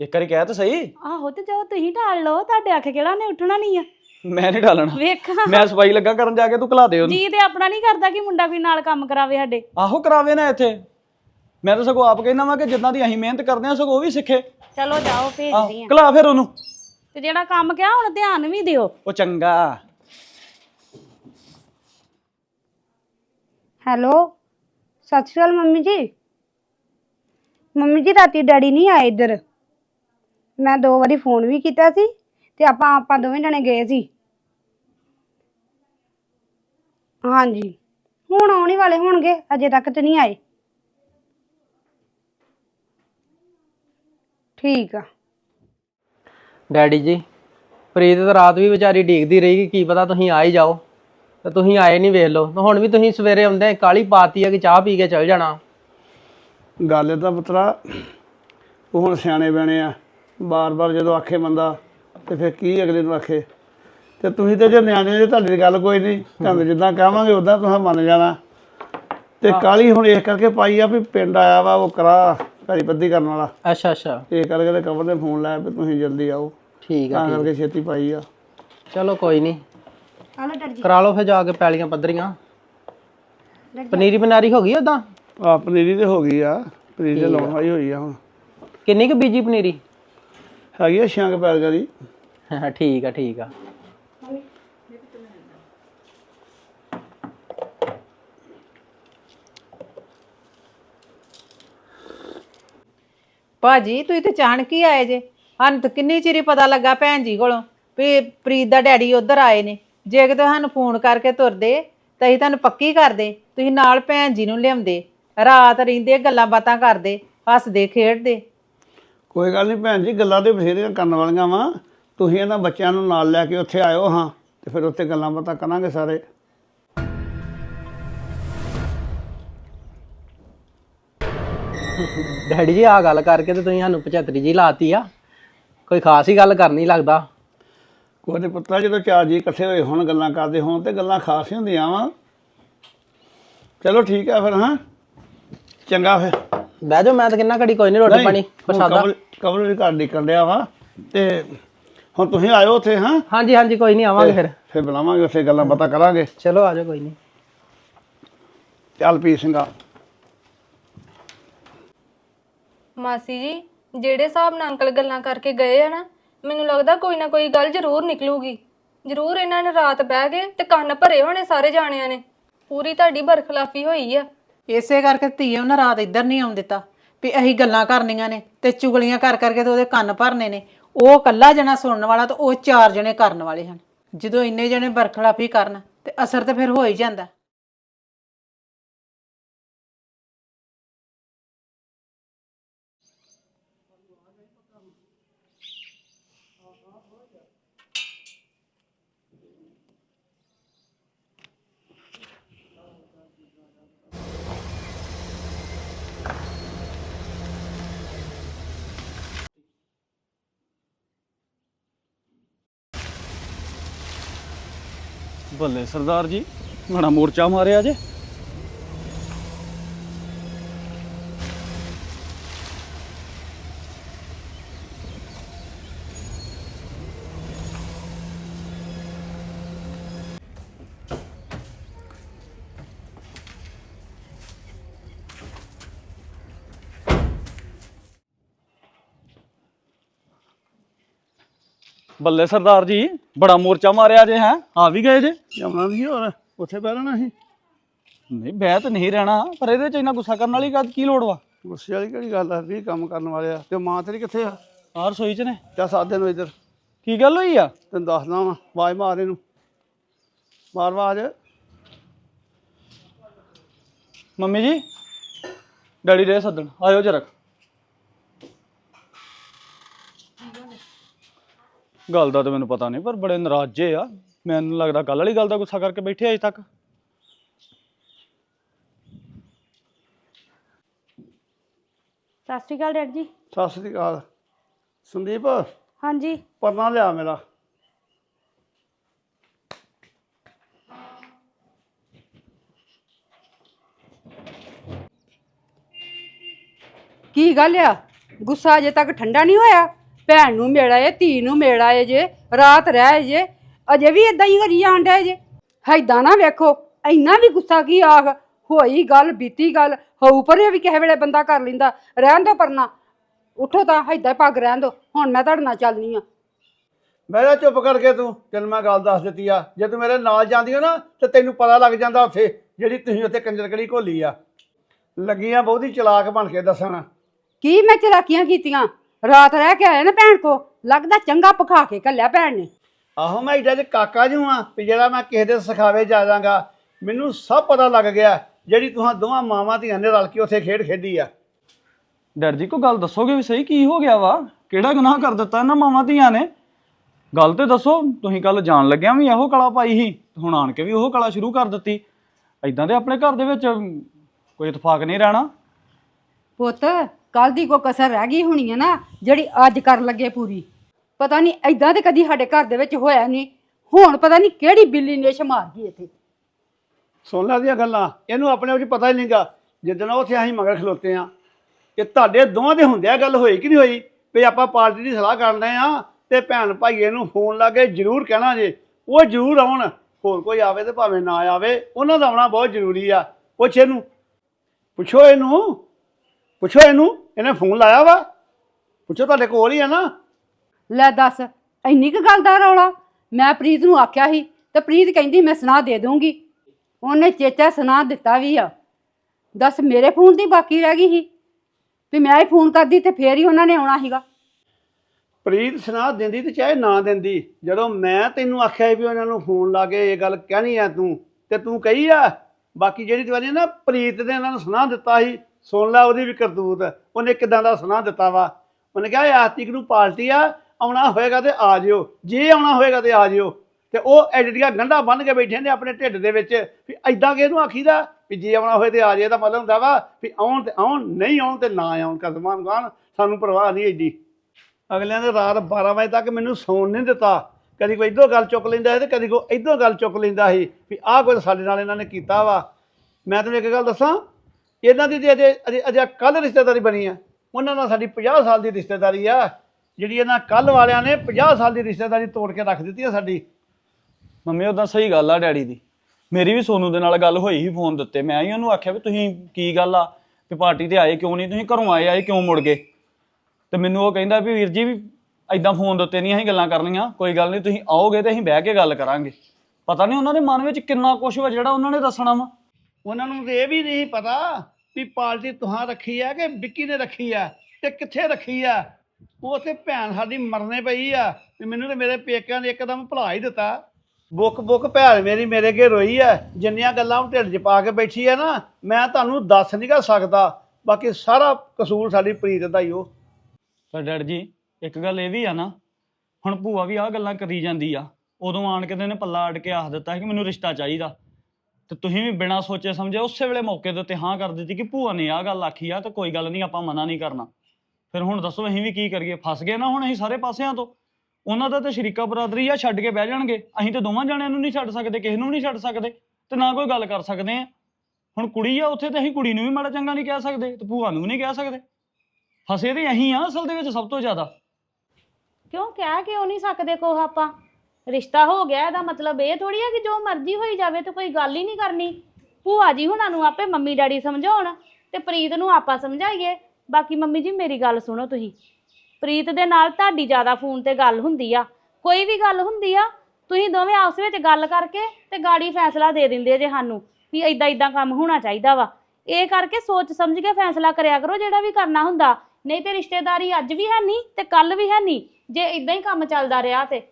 ਇੱਕ ਵਾਰੀ ਕਹਿ ਤਾਂ ਸਹੀ। ਆਹੋ ਤੇ ਜਾਓ ਤੁਸੀਂ ਢਾਲ ਲਓ ਤੁਹਾਡੇ ਆਖੇ ਕਿਹੜਾ ਨੇ ਉੱਠਣਾ ਨਹੀਂ ਆ? ਮੈਂ ਨਹੀਂ ਢਾਲਣਾ। ਵੇਖਾਂ। ਮੈਂ ਸਫ਼ਾਈ ਲੱਗਾ ਕਰਨ ਜਾ ਕੇ ਤੂੰ ਘਲਾ ਦੇ ਉਹਨੂੰ। ਜੀ ਤੇ ਆਪਣਾ ਨਹੀਂ ਕਰਦਾ ਕਿ ਮੁੰਡਾ ਵੀ ਨਾਲ ਕੰਮ ਕਰਾਵੇ ਸਾਡੇ। ਆਹੋ ਕਰਾਵੇ ਨਾ ਇੱਥੇ। ਮੈਂ ਤਾਂ ਸਗੋਂ ਆਪ ਕਹਿੰਦਾ ਵਾਂ ਕਿ ਜਿੱਦਾਂ ਦੀ ਅਸੀਂ ਮਿਹਨਤ ਕਰਦੇ ਆ ਸਗੋਂ ਉਹ ਵੀ ਸਿੱਖੇ। ਚਲੋ ਜਾਓ ਭੇਜਦੀ ਆ ਘਲਾ ਫਿਰ ਉਹਨੂੰ। ਤੇ ਜਿਹੜਾ ਕੰਮ ਕਿਹਾ ਹੁਣ ਧਿਆਨ ਵੀ ਦਿਓ। ਉਹ ਚੰਗਾ। ਹੈਲੋ? ਸਤਿ ਸ਼੍ਰੀ ਅਕਾਲ ਮੰਮੀ ਜੀ। ਮੰਮੀ ਜੀ, ਰਾਤੀ ਡੈਡੀ ਨਹੀਂ ਆਏ ਇੱਧਰ। ਮੈਂ ਦੋ ਵਾਰੀ ਫੋਨ ਵੀ ਕੀਤਾ ਸੀ ਤੇ ਆਪਾਂ ਆਪਾਂ ਦੋਵੇਂ ਜਣੇ ਗਏ ਸੀ। ਹਾਂਜੀ। ਹੁਣ ਆਉਣ ਹੀ ਵਾਲੇ ਹੋਣਗੇ, ਅਜੇ ਤੱਕ ਤੇ ਨਹੀਂ ਆਏ। ਠੀਕ ਆ। ਡੈਡੀ ਜੀ, ਪ੍ਰੀਤ ਤਾਂ ਰਾਤ ਵੀ ਵਿਚਾਰੀ ਡੀਕਦੀ ਰਹੀ ਕਿ ਕੀ ਪਤਾ ਤੁਸੀਂ ਆ ਹੀ ਜਾਓ। ਤੇ ਤੁਸੀਂ ਆਏ ਨਹੀਂ ਵੇਖ ਲਓ। ਤੇ ਹੁਣ ਵੀ ਤੁਸੀਂ ਸਵੇਰੇ ਆਉਂਦੇ ਕਾਲੀ ਪਾਤੀ ਆ ਕਿ ਚਾਹ ਪੀ ਕੇ ਚਲ ਜਾਣਾ। ਗੱਲ ਤਾਂ ਪੁੱਤਰਾ ਉਹ ਹੁਣ ਸਿਆਣੇ ਬਣੇ ਆ। ਬਾਰ-ਬਾਰ ਜਦੋਂ ਆਖੇ ਬੰਦਾ ਤੇ ਫਿਰ ਕੀ ਅਗਲੇ ਨੂੰ ਆਖੇ? ਤੇ ਤੁਸੀਂ ਤੇ ਜੇ ਨਿਆਣੇ ਜੇ ਤੁਹਾਡੀ ਗੱਲ ਕੋਈ ਨਹੀਂ ਤੁਹਾਨੂੰ ਜਿੱਦਾਂ ਕਹਾਂਗੇ ਉਦਾਂ ਤੁਸੀਂ ਮੰਨ ਜਾਣਾ। ਤੇ ਕਾਲੀ ਹੁਣ ਇਸ ਕਰਕੇ ਪਾਈ ਆ ਵੀ ਪਿੰਡ ਆਇਆ ਵਾ ਉਹ ਕਰਾ ਘਰੀ ਪੱਦੀ ਕਰਨ ਵਾਲਾ। ਅੱਛਾ ਅੱਛਾ। ਇਹ ਕਰਕੇ ਤੇ ਕਵਰ ਦੇ ਫੋਨ ਲਾਇਆ ਵੀ ਤੁਸੀਂ ਜਲਦੀ ਆਓ। ਠੀਕ ਆ ਤਾਂ ਕਰਕੇ ਛੇਤੀ ਪਾਈ ਆ। ਚਲੋ ਕੋਈ ਨਹੀਂ ਜੀ। ਕਰਾ ਲਓ ਫਿਰ ਜਾ ਕੇ ਪੈਲੀਆਂ ਪੱਧਰੀਆਂ। ਪਨੀਰੀ ਬਨਾਰੀ ਹੋ ਗਈ ਉਦਾਂ ਆ ਪਨੀਰੀ ਤੇ ਹੋ ਗਈ ਆ। ਪਨੀਰੀ ਤੇ ਲਾਉਣ ਵਾਲੀ ਹੋਈ ਆ ਹੁਣ। ਕਿੰਨੀ ਕੁ ਬੀਜੀ ਪਨੀਰੀ? ਹੈਗੀ ਆ ਛਾਂਗ ਪੈਰ ਦੀ। ਠੀਕ ਆ ਠੀਕ ਆ। ਭਾਜੀ ਤੁਸੀਂ ਤੇ ਅਚਾਨਕ ਹੀ ਆਏ ਜੇ। ਸਾਨੂੰ ਤਾਂ ਕਿੰਨੀ ਚਿਰ ਹੀ ਪਤਾ ਲੱਗਾ ਭੈਣ ਜੀ ਕੋਲੋਂ ਵੀ ਪ੍ਰੀਤ ਦਾ ਡੈਡੀ ਉਧਰ ਆਏ ਨੇ। ਜੇ ਕਿਤੇ ਸਾਨੂੰ ਫੋਨ ਕਰਕੇ ਤੁਰਦੇ ਤਾਂ ਅਸੀਂ ਤੁਹਾਨੂੰ ਪੱਕੀ ਕਰਦੇ ਤੁਸੀਂ ਨਾਲ ਭੈਣ ਜੀ ਨੂੰ ਲਿਆਉਂਦੇ ਰਾਤ ਰਹਿੰਦੇ ਗੱਲਾਂ ਬਾਤਾਂ ਕਰਦੇ ਹੱਸਦੇ ਖੇਡਦੇ। ਕੋਈ ਗੱਲ ਨਹੀਂ ਭੈਣ ਜੀ ਗੱਲਾਂ ਤੇ ਬਥੇਰੀਆਂ ਕਰਨ ਵਾਲੀਆਂ ਵਾ। ਤੁਸੀਂ ਇਹਨਾਂ ਬੱਚਿਆਂ ਨੂੰ ਨਾਲ ਲੈ ਕੇ ਉੱਥੇ ਆਇਓ ਹਾਂ ਤੇ ਫਿਰ ਉੱਥੇ ਗੱਲਾਂ ਬਾਤਾਂ ਕਰਾਂਗੇ ਸਾਰੇ। ਡੈਡੀ ਜੀ ਆ ਗੱਲ ਕਰਕੇ ਤੇ ਤੁਸੀਂ ਸਾਨੂੰ 75 ਜੀ ਲਾਤੀ ਆ। ਕੋਈ ਖਾਸ ਹੀ ਗੱਲ ਕਰਨੀ ਲੱਗਦਾ। ਕੋਈ ਨਹੀਂ ਪੁੱਤਰਾ ਜਦੋਂ ਚਾਰ ਜੀ ਇਕੱਠੇ ਹੋਏ ਹੋਣ ਗੱਲਾਂ ਕਰਦੇ ਹੋਣ ਤੇ ਗੱਲਾਂ ਖਾਸ ਹੀ ਹੁੰਦੀਆਂ ਵਾ। ਚਲੋ ਠੀਕ ਆ ਫਿਰ ਹਾਂ। ਚੰਗਾ ਫਿਰ। ਬਹਿ ਜਾਓ ਮੈਂ ਤਾਂ ਕਿੰਨਾ ਘੜੀ ਕੋਈ ਨਹੀਂ ਰੋਟੀ ਪਾਣੀ ਪ੍ਰਸ਼ਾਦਾ। ਕਵਰ ਵੀ ਘਰ ਨਿਕਲ ਰਿਹਾ ਵਾ ਤੇ ਹੁਣ ਤੁਸੀਂ ਆਇਓ ਉੱਥੇ ਹਾਂ। ਹਾਂਜੀ ਹਾਂਜੀ ਕੋਈ ਨਹੀਂ ਆਵਾਂਗੇ ਫਿਰ। ਫਿਰ ਬੁਲਾਵਾਂਗੇ ਉੱਥੇ ਗੱਲਾਂ ਬਾਤਾਂ ਕਰਾਂਗੇ। ਚਲੋ ਆ ਜਾਓ ਕੋਈ ਨਹੀਂ ਚੱਲ ਪੀ ਸਿੰਘਾ ਮਾਸੀ ਜੀ ਜਿਹੜੇ ਹਿਸਾਬ ਨਾਲ ਅੰਕਲ ਗੱਲਾਂ ਕਰਕੇ ਗਏ ਆ ਨਾ ਮੈਨੂੰ ਲੱਗਦਾ ਕੋਈ ਨਾ ਕੋਈ ਗੱਲ ਜ਼ਰੂਰ ਨਿਕਲੂਗੀ। ਜ਼ਰੂਰ ਇਹਨਾਂ ਨੇ ਰਾਤ ਬਹਿ ਗਏ ਤੇ ਕੰਨ ਭਰੇ ਹੋਣੇ ਸਾਰੇ ਜਾਣਿਆਂ ਨੇ। ਪੂਰੀ ਤੁਹਾਡੀ ਬਰਖਲਾਫੀ ਹੋਈ ਆ। ਇਸੇ ਕਰਕੇ ਧੀਏ ਉਹਨਾਂ ਰਾਤ ਇੱਧਰ ਨਹੀਂ ਆਉਣ ਦਿੱਤਾ, ਵੀ ਅਸੀਂ ਗੱਲਾਂ ਕਰਨੀਆਂ ਨੇ ਤੇ ਚੁਗਲੀਆਂ ਕਰ ਕਰਕੇ ਤੇ ਉਹਦੇ ਕੰਨ ਭਰਨੇ ਨੇ। ਉਹ ਇਕੱਲਾ ਜਣਾ ਸੁਣਨ ਵਾਲਾ ਤੇ ਉਹ ਚਾਰ ਜਣੇ ਕਰਨ ਵਾਲੇ ਹਨ। ਜਦੋਂ ਇੰਨੇ ਜਣੇ ਬਰਖਲਾਫੀ ਕਰਨ ਤੇ ਅਸਰ ਤੇ ਫਿਰ ਹੋ ਹੀ ਜਾਂਦਾ। ਬੱਲੇ ਸਰਦਾਰ ਜੀ ਬੜਾ ਮੋਰਚਾ ਮਾਰਿਆ ਜੇ। ਬੱਲੇ ਸਰਦਾਰ ਜੀ ਬੜਾ ਮੋਰਚਾ ਮਾਰਿਆ ਜੇ ਹੈ? ਆ ਵੀ ਗਏ ਜੇ? ਜਾਣਾ ਨਹੀਂ ਹੋਰ ਉੱਥੇ ਬਹਿ ਰਹਿਣਾ ਸੀ। ਨਹੀਂ ਬਹਿ ਤਾਂ ਨਹੀਂ ਰਹਿਣਾ ਪਰ ਇਹਦੇ ਚ ਇੰਨਾ ਗੁੱਸਾ ਕਰਨ ਵਾਲੀ ਗੱਲ ਕੀ ਲੋੜ ਵਾ? ਗੁੱਸੇ ਵਾਲੀ ਕਿਹੜੀ ਗੱਲ ਆ ਵੀ ਕੰਮ ਕਰਨ ਵਾਲੇ ਆ ਤੇ ਮਾਂ ਤੇਰੀ ਕਿੱਥੇ ਆ? ਆ ਰਸੋਈ ਚ ਨੇ। ਚਾ ਸਾਦੇ ਨੂੰ ਇੱਧਰ। ਕੀ ਗੱਲ ਹੋਈ ਆ? ਤੈਨੂੰ ਦੱਸਦਾ ਵਾਂ ਆਵਾਜ਼ ਮਾਰ ਇਹਨੂੰ। ਮਾਰ ਆਵਾਜ਼। ਮੰਮੀ ਜੀ ਡੈਡੀ ਦੇ ਸੱਦਣ ਆਇਓ ਜਰਾ। ਗੱਲ ਦਾ ਤਾਂ ਮੈਨੂੰ ਪਤਾ ਨਹੀਂ ਪਰ ਬੜੇ ਨਾਰਾਜ਼ ਜੇ ਆ। ਮੈਨੂੰ ਲੱਗਦਾ ਗੱਲ ਵਾਲੀ ਗੱਲ ਦਾ ਗੁੱਸਾ ਕਰਕੇ ਬੈਠੇ ਅਜੇ ਤੱਕ। ਸਤਿ ਸ਼੍ਰੀ ਅਕਾਲ ਡੈਡ ਜੀ। ਸਤਿ ਸ੍ਰੀ ਅਕਾਲ। ਸੰਦੀਪ ਹਾਂਜੀ। ਪਰਨਾ ਲਿਆ ਮੇਰਾ। ਕੀ ਗੱਲ ਆ? ਗੁੱਸਾ ਅਜੇ ਤੱਕ ਠੰਡਾ ਨਹੀਂ ਹੋਇਆ? ਭੈਣ ਨੂੰ ਮਿਲ ਆਏ ਧੀ ਨੂੰ ਮਿਲ ਆਏ ਜੇ ਰਾਤ ਰਹਿ ਜੇ ਅਜੇ ਵੀ ਇਦਾਂ ਹੀ ਕਰੀ ਜਾਂਦੇ ਜੇ। ਹੈਦਾਂ ਨਾ ਵੇਖੋ ਇੰਨਾ ਵੀ ਗੁੱਸਾ ਕੀ ਆਖ ਹੋਈ ਗੱਲ ਬੀਤੀ ਗੱਲ ਹੋਊ ਪਰ ਇਹ ਵੀ ਕਿਸੇ ਵੇਲੇ ਬੰਦਾ ਕਰ ਲੈਂਦਾ ਰਹਿਣ ਦੋ ਪਰਨਾ ਉਠੋ ਤਾਂ ਹੈਦਾਂ ਪੱਗ ਰਹਿਣ ਦੋ ਹੁਣ ਮੈਂ ਤੁਹਾਡੇ ਨਾਲ ਚੱਲਨੀ ਆ। ਮੈਂ ਕਿਹਾ ਚੁੱਪ ਕਰਕੇ ਤੂੰ ਤੈਨੂੰ ਮੈਂ ਗੱਲ ਦੱਸ ਦਿੱਤੀ ਆ ਜੇ ਤੂੰ ਮੇਰੇ ਨਾਲ ਜਾਂਦੀ ਹੋ ਨਾ ਤੇ ਤੈਨੂੰ ਪਤਾ ਲੱਗ ਜਾਂਦਾ ਉੱਥੇ ਜਿਹੜੀ ਤੁਸੀਂ ਉੱਥੇ ਕੰਜਰਕੜੀ ਘੋਲੀ ਆ। ਲੱਗੀਆਂ ਬਹੁਤੀ ਚਲਾਕ ਬਣ ਕੇ ਦੱਸਣ। ਕੀ ਮੈਂ ਚਲਾਕੀਆਂ ਕੀਤੀਆਂ? ਰਾਤ ਰਹਿ ਕੇ ਆਇਆ ਨਾ ਭੈਣ ਕੋ ਲੱਗਦਾ ਚੰਗਾ ਪਖਾ ਕੇ ਕੱਲਿਆ ਭੈਣ ਨੇ। ਆਹੋ ਮੈਂ ਏਡਾ ਚ ਕਾਕਾ ਜੂ ਆ ਵੀ ਜਿਹੜਾ ਮੈਂ ਕਿਸੇ ਦੇ ਸਿਖਾਵੇ ਜਾ ਜਾਵਾਂਗਾ ਮੈਨੂੰ ਸਭ ਪਤਾ ਲੱਗ ਗਿਆ ਜਿਹੜੀ ਤੁਹਾਂ ਦੋਵਾਂ ਮਾਵਾਂ ਧੀਆਂ ਨੇ ਰਲ ਕੇ ਉੱਥੇ ਖੇਡ ਖੇਡੀ ਆ। ਡੈਡ ਜੀ ਕੋਈ ਗੱਲ ਦੱਸੋਗੇ ਵੀ ਸਹੀ ਕੀ ਹੋ ਗਿਆ ਵਾ? ਕਿਹੜਾ ਗੁਨਾਹ ਕਰ ਦਿੱਤਾ ਇਹਨਾਂ ਮਾਵਾਂ ਧੀਆਂ ਨੇ? ਗੱਲ ਤੇ ਦੱਸੋ ਤੁਸੀਂ ਕੱਲ ਜਾਣ ਲੱਗਿਆ ਵੀ ਇਹੋ ਕਲਾ ਪਾਈ ਸੀ ਹੁਣ ਆਣ ਕੇ ਵੀ ਉਹ ਕਲਾ ਸ਼ੁਰੂ ਕਰ ਦਿੱਤੀ। ਐਦਾਂ ਦੇ ਆਪਣੇ ਘਰ ਦੇ ਵਿੱਚ ਕੋਈ ਇਤਫਾਕ ਨਹੀਂ ਰਹਿਣਾ? ਪੁੱਤ ਕੱਲ ਦੀ ਕੋ ਕਸਰ ਰਹਿ ਗਈ ਹੋਣੀ ਹੈ ਨਾ, ਜਿਹੜੀ ਅੱਜ ਕਰਨ ਲੱਗੇ ਪੂਰੀ। ਪਤਾ ਨਹੀਂ ਐਦਾਂ ਤੇ ਕਦੀ ਸਾਡੇ ਘਰ ਦੇ ਵਿੱਚ ਹੋਇਆ ਨਹੀਂ। ਹੁਣ ਪਤਾ ਨਹੀਂ ਕਿਹੜੀ ਬਿੱਲੀ ਨੇ ਮਾਰ ਗਈ ਇੱਥੇ। ਸੁਣ ਲੈ ਦੀਆਂ ਗੱਲਾਂ, ਇਹਨੂੰ ਆਪਣੇ ਆਪ ਪਤਾ ਹੀ ਨਹੀਂਗਾ। ਜਿੱਦਣ ਉੱਥੇ ਅਸੀਂ ਮਗਰ ਖਲੋਤੇ ਆ ਕਿ ਤੁਹਾਡੇ ਦੋਵਾਂ ਦੇ ਹੁੰਦਿਆਂ ਗੱਲ ਹੋਈ ਕਿ ਨਹੀਂ ਹੋਈ? ਵੀ ਆਪਾਂ ਪਾਰਟੀ ਦੀ ਸਲਾਹ ਕਰਨ ਰਹੇ ਆ ਤੇ ਭੈਣ ਭਾਈਏ ਨੂੰ ਫੋਨ ਲਾ ਕੇ ਜ਼ਰੂਰ ਕਹਿਣਾ ਜੇ। ਉਹ ਜ਼ਰੂਰ ਆਉਣ, ਹੋਰ ਕੋਈ ਆਵੇ ਤੇ ਭਾਵੇਂ ਨਾ ਆਵੇ, ਉਹਨਾਂ ਦਾ ਆਉਣਾ ਬਹੁਤ ਜ਼ਰੂਰੀ ਆ। ਪੁੱਛ ਇਹਨੂੰ। ਪੁੱਛੋ ਇਹਨੂੰ। ਪੁੱਛੋ ਇਹਨੂੰ ਇਹਨੇ ਫੋਨ ਲਾਇਆ ਵਾ? ਪੁੱਛੋ ਤੁਹਾਡੇ ਕੋਲ ਹੀ ਆ ਨਾ। ਲੈ ਦੱਸ ਇੰਨੀ ਕੁ ਗੱਲ ਦਾ ਰੌਲਾ? ਮੈਂ ਪ੍ਰੀਤ ਨੂੰ ਆਖਿਆ ਸੀ ਤੇ ਪ੍ਰੀਤ ਕਹਿੰਦੀ ਮੈਂ ਸੁਣਾ ਦੇ ਦੂੰਗੀ ਉਹਨੇ ਚੇਚਾ ਸੁਣਾ ਦਿੱਤਾ ਵੀ ਆ। ਦੱਸ ਮੇਰੇ ਫੋਨ ਦੀ ਬਾਕੀ ਰਹਿ ਗਈ ਸੀ? ਵੀ ਮੈਂ ਹੀ ਫੋਨ ਕਰਦੀ ਤੇ ਫੇਰ ਹੀ ਉਹਨਾਂ ਨੇ ਆਉਣਾ ਸੀਗਾ। ਪ੍ਰੀਤ ਸੁਣਾ ਦਿੰਦੀ ਤੇ ਚਾਹੇ ਨਾ ਦਿੰਦੀ। ਜਦੋਂ ਮੈਂ ਤੈਨੂੰ ਆਖਿਆ ਸੀ ਵੀ ਉਹਨਾਂ ਨੂੰ ਫੋਨ ਲਾ ਕੇ ਇਹ ਗੱਲ ਕਹਿਣੀ ਆ ਤੂੰ ਤੇ ਤੂੰ ਕਹੀ ਆ? ਬਾਕੀ ਜਿਹੜੀ ਤਵਾਰੀ ਨਾ ਪ੍ਰੀਤ ਨੇ ਇਹਨਾਂ ਨੂੰ ਸੁਣਾ ਦਿੱਤਾ ਸੀ। ਸੁਣ ਲੈ ਉਹਦੀ ਵੀ ਕਰਤੂਤ। ਉਹਨੇ ਕਿਦਾਂ ਦਾ ਸੁਣਾ ਦਿੱਤਾ ਵਾ? ਉਹਨੇ ਕਿਹਾ, ਇਹ ਆਸਤਿਕ ਨੂੰ ਪਾਰਟੀ ਆ, ਆਉਣਾ ਹੋਏਗਾ ਤੇ ਆ ਜਿਓ। ਜੇ ਆਉਣਾ ਹੋਏਗਾ ਤੇ ਆ ਜਿਓ। ਤੇ ਉਹ ਐਡੀਆਂ ਗੰਢਾਂ ਬੰਨ ਕੇ ਬੈਠੇ ਨੇ ਆਪਣੇ ਢਿੱਡ ਦੇ ਵਿੱਚ। ਵੀ ਐਦਾਂ ਕਿ ਇਹਨੂੰ ਆਖੀਦਾ? ਵੀ ਜੇ ਆਉਣਾ ਹੋਏ ਤੇ ਆ ਜੇ ਦਾ ਮਤਲਬ ਹੁੰਦਾ ਵਾ, ਵੀ ਆਉਣ ਤੇ ਆਉਣ, ਨਹੀਂ ਆਉਣ ਤੇ ਨਾ ਆਉਣ। ਕਦਮਾਂ ਗਾਣ ਸਾਨੂੰ ਪਰਵਾਹ ਨਹੀਂ ਏਡੀ। ਅਗਲਿਆਂ ਨੇ ਰਾਤ 12 ਵਜੇ ਤੱਕ ਮੈਨੂੰ ਸੌਣ ਨਹੀਂ ਦਿੱਤਾ। ਕਦੀ ਕੋਈ ਇੱਧਰੋਂ ਗੱਲ ਚੁੱਕ ਲੈਂਦਾ ਸੀ ਤੇ ਕਦੀ ਕੋਈ ਇੱਧਰੋਂ ਗੱਲ ਚੁੱਕ ਲੈਂਦਾ ਸੀ ਵੀ ਆਹ ਕੁਝ ਸਾਡੇ ਨਾਲ ਇਹਨਾਂ ਨੇ ਕੀਤਾ ਵਾ। ਮੈਂ ਤੈਨੂੰ ਇੱਕ ਗੱਲ ਦੱਸਾਂ ਇਹਨਾਂ ਦੀ ਤੇ ਅਜੇ ਅਜੇ ਅਜੇ ਕੱਲ ਰਿਸ਼ਤੇਦਾਰੀ ਬਣੀ ਆ। ਉਹਨਾਂ ਨਾਲ ਸਾਡੀ 50 ਸਾਲ ਦੀ ਰਿਸ਼ਤੇਦਾਰੀ ਆ। ਜਿਹੜੀ ਇਹਨਾਂ ਕੱਲ ਵਾਲਿਆਂ ਨੇ 50 ਸਾਲ ਦੀ ਰਿਸ਼ਤੇਦਾਰੀ ਤੋੜ ਕੇ ਰੱਖ ਦਿੱਤੀ ਆ ਸਾਡੀ। ਮੰਮੀ ਉਦਾਂ ਸਹੀ ਗੱਲ ਆ ਡੈਡੀ ਦੀ। ਮੇਰੀ ਵੀ ਸੋਨੂ ਦੇ ਨਾਲ ਗੱਲ ਹੋਈ ਸੀ ਫੋਨ ਦਿੱਤੇ ਮੈਂ ਹੀ ਉਹਨੂੰ ਆਖਿਆ ਵੀ ਤੁਸੀਂ ਕੀ ਗੱਲ ਆ? ਵੀ ਪਾਰਟੀ ਤੇ ਆਏ ਕਿਉਂ ਨਹੀਂ? ਤੁਸੀਂ ਘਰੋਂ ਆਏ ਆਏ ਕਿਉਂ ਮੁੜ ਗਏ? ਤੇ ਮੈਨੂੰ ਉਹ ਕਹਿੰਦਾ ਵੀ ਵੀਰ ਜੀ, ਵੀ ਐਦਾਂ ਫੋਨ ਦਿੱਤੇ ਨਹੀਂ ਅਸੀਂ ਗੱਲਾਂ ਕਰਨੀਆਂ। ਕੋਈ ਗੱਲ ਨਹੀਂ, ਤੁਸੀਂ ਆਓਗੇ ਤੇ ਅਸੀਂ ਬਹਿ ਕੇ ਗੱਲ ਕਰਾਂਗੇ। ਪਤਾ ਨਹੀਂ ਉਹਨਾਂ ਦੇ ਮਨ ਵਿੱਚ ਕਿੰਨਾ ਕੁਝ ਵਾ ਜਿਹੜਾ ਉਹਨਾਂ ਨੇ ਦੱਸਣਾ ਵਾ। ਉਹਨਾਂ ਨੂੰ ਇਹ ਵੀ ਨਹੀਂ ਪਤਾ ਵੀ ਪਾਰਟੀ ਤੁਹਾਂ ਰੱਖੀ ਆ ਕਿ ਵਿੱਕੀ ਨੇ ਰੱਖੀ ਆ ਤੇ ਕਿੱਥੇ ਰੱਖੀ ਆ? ਉਹ ਉੱਥੇ ਭੈਣ ਸਾਡੀ ਮਰਨੇ ਪਈ ਆ ਵੀ ਮੈਨੂੰ ਤੇ ਮੇਰੇ ਪੇਕਿਆਂ ਨੇ ਇੱਕਦਮ ਭੁਲਾ ਹੀ ਦਿੱਤਾ। ਬੁੱਕ ਬੁੱਕ ਭੈਣ ਮੇਰੀ ਮੇਰੇ ਅੱਗੇ ਰੋਈ ਆ। ਜਿੰਨੀਆਂ ਗੱਲਾਂ ਉਹ ਢਿੱਡ 'ਚ ਪਾ ਕੇ ਬੈਠੀ ਆ ਨਾ, ਮੈਂ ਤੁਹਾਨੂੰ ਦੱਸ ਨਹੀਂ ਕਰ ਸਕਦਾ। ਬਾਕੀ ਸਾਰਾ ਕਸੂਰ ਸਾਡੀ ਪ੍ਰੀਤ ਦਾ ਹੀ ਉਹ ਪਰ ਡੈਡ ਜੀ, ਇੱਕ ਗੱਲ ਇਹ ਵੀ ਆ ਨਾ, ਹੁਣ ਭੂਆ ਵੀ ਆਹ ਗੱਲਾਂ ਕਰੀ ਜਾਂਦੀ ਆ। ਉਦੋਂ ਆਣ ਕੇ ਤੇ ਇਹਨੇ ਪੱਲਾ ਅੜ ਕੇ ਆਖ ਦਿੱਤਾ ਕਿ ਮੈਨੂੰ ਰਿਸ਼ਤਾ ਚਾਹੀਦਾ। ਤੇ ਤੁਸੀਂ ਵੀ ਬਿਨਾਂ ਸੋਚੇ ਸਮਝੇ ਉਸੇ ਵੇਲੇ ਮੌਕੇ ਦੇ ਉੱਤੇ ਹਾਂ ਕਰ ਦਿੱਤੀ ਕਿ ਭੂਆ ਨੇ ਆਹ ਗੱਲ ਆਖੀ ਆ ਤੇ ਕੋਈ ਗੱਲ ਨਹੀਂ, ਆਪਾਂ ਮਨਾ ਨਹੀਂ ਕਰਨਾ। ਫਿਰ ਹੁਣ ਦੱਸੋ, ਅਸੀਂ ਵੀ ਕੀ ਕਰੀਏ? ਫਸ ਗਏ ਨਾ ਹੁਣ ਅਸੀਂ ਸਾਰੇ ਪਾਸਿਆਂ ਤੋਂ? ਉਹਨਾਂ ਦਾ ਤੇ ਸ਼ਰੀਕਾ ਬਰਾਦਰੀ ਆ, ਛੱਡ ਕੇ ਬਹਿ ਜਾਣਗੇ। ਅਸੀਂ ਤੇ ਦੋਵਾਂ ਜਣਿਆਂ ਨੂੰ ਨਹੀਂ ਛੱਡ ਸਕਦੇ, ਕਿਸੇ ਨੂੰ ਨਹੀਂ ਛੱਡ ਸਕਦੇ ਤੇ ਨਾ ਕੋਈ ਗੱਲ ਕਰ ਸਕਦੇ ਆ। ਹੁਣ ਕੁੜੀ ਆ ਉੱਥੇ ਤੇ ਅਸੀਂ ਕੁੜੀ ਨੂੰ ਵੀ ਮਾੜਾ ਚੰਗਾ ਨਹੀਂ ਕਹਿ ਸਕਦੇ ਤੇ ਭੂਆ ਨੂੰ ਵੀ ਨਹੀਂ ਕਹਿ ਸਕਦੇ। ਫਸੇ ਤੇ ਅਸੀਂ ਆ ਅਸਲ ਦੇ ਵਿੱਚ ਸਭ ਤੋਂ ਜ਼ਿਆਦਾ। ਕਿਉਂ ਕਹਿ ਕਿਉਂ ਨਹੀਂ ਸਕਦੇ ਕੋਹ ਆਪਾਂ? ਰਿਸ਼ਤਾ ਹੋ ਗਿਆ, ਇਹਦਾ ਮਤਲਬ ਇਹ ਥੋੜੀ ਆ ਕਿ ਜੋ ਮਰਜ਼ੀ ਹੋਈ ਜਾਵੇ ਤੇ ਕੋਈ ਗੱਲ ਹੀ ਨਹੀਂ ਕਰਨੀ। ਭੂਆ ਜੀ ਹੁਣਾਂ ਨੂੰ ਆਪੇ ਮੰਮੀ ਡੈਡੀ ਸਮਝਾਉਣ ਤੇ ਪ੍ਰੀਤ ਨੂੰ ਆਪਾਂ ਸਮਝਾਈਏ। ਬਾਕੀ ਮੰਮੀ ਜੀ, ਮੇਰੀ ਗੱਲ ਸੁਣੋ ਤੁਸੀਂ। ਪ੍ਰੀਤ ਦੇ ਨਾਲ ਤੁਹਾਡੀ ਜ਼ਿਆਦਾ ਫੋਨ ਤੇ ਗੱਲ ਹੁੰਦੀ ਆ। ਕੋਈ ਵੀ ਗੱਲ ਹੁੰਦੀ ਆ, ਤੁਸੀਂ ਦੋਵੇਂ ਆਪਸ ਵਿੱਚ ਗੱਲ ਕਰਕੇ ਤੇ ਗਾੜੀ ਫੈਸਲਾ ਦੇ ਦਿੰਦੇ ਜੇ ਸਾਨੂੰ ਵੀ ਇਦਾਂ ਇਦਾਂ ਕੰਮ ਹੋਣਾ ਚਾਹੀਦਾ ਵਾ। ਇਹ ਕਰਕੇ ਸੋਚ ਸਮਝ ਕੇ ਫੈਸਲਾ ਕਰਿਆ ਕਰੋ, ਜਿਹੜਾ ਵੀ ਕਰਨਾ ਹੁੰਦਾ। ਨਹੀਂ ਤੇ ਰਿਸ਼ਤੇਦਾਰੀ ਅੱਜ ਵੀ ਹੈ ਨਹੀਂ ਤੇ ਕੱਲ ਵੀ ਹੈ ਨਹੀਂ, ਜੇ ਇਦਾਂ ਹੀ ਕੰਮ ਚੱਲਦਾ ਰਿਹਾ ਤੇ।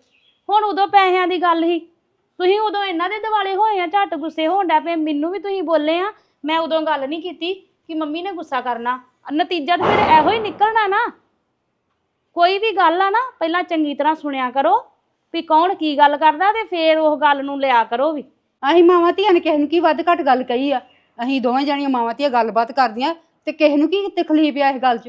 ਹੁਣ ਉਦੋਂ ਪੈਸਿਆਂ ਦੀ ਗੱਲ ਹੀ ਤੁਸੀਂ ਉਦੋਂ ਇਹਨਾਂ ਦੇ ਦਿਵਾਲੇ ਹੋਏ ਆ, ਝੱਟ ਗੁੱਸੇ ਹੋਣ ਡੈ ਪਏ। ਮੈਨੂੰ ਵੀ ਤੁਸੀਂ ਬੋਲੇ ਆ, ਮੈਂ ਉਦੋਂ ਗੱਲ ਨਹੀਂ ਕੀਤੀ ਕਿ ਮੰਮੀ ਨੇ ਗੁੱਸਾ ਕਰਨਾ। ਨਤੀਜਾ ਤਾਂ ਫਿਰ ਇਹੋ ਹੀ ਨਿਕਲਣਾ ਨਾ। ਕੋਈ ਵੀ ਗੱਲ ਆ ਨਾ, ਪਹਿਲਾਂ ਚੰਗੀ ਤਰ੍ਹਾਂ ਸੁਣਿਆ ਕਰੋ ਵੀ ਕੌਣ ਕੀ ਗੱਲ ਕਰਦਾ ਤੇ ਫੇਰ ਉਹ ਗੱਲ ਨੂੰ ਲਿਆ ਕਰੋ ਵੀ। ਅਸੀਂ ਮਾਵਾਂ ਧੀਆਂ ਨੇ ਕਿਸੇ ਨੂੰ ਕੀ ਵੱਧ ਘੱਟ ਗੱਲ ਕਹੀ ਆ? ਅਸੀਂ ਦੋਵੇਂ ਜਾਣੀਆਂ ਮਾਵਾਂ ਧੀਆਂ ਗੱਲਬਾਤ ਕਰਦੀਆਂ ਤੇ ਕਿਸੇ ਨੂੰ ਕੀ ਤਕਲੀਫ ਆ ਇਸ ਗੱਲ 'ਚ?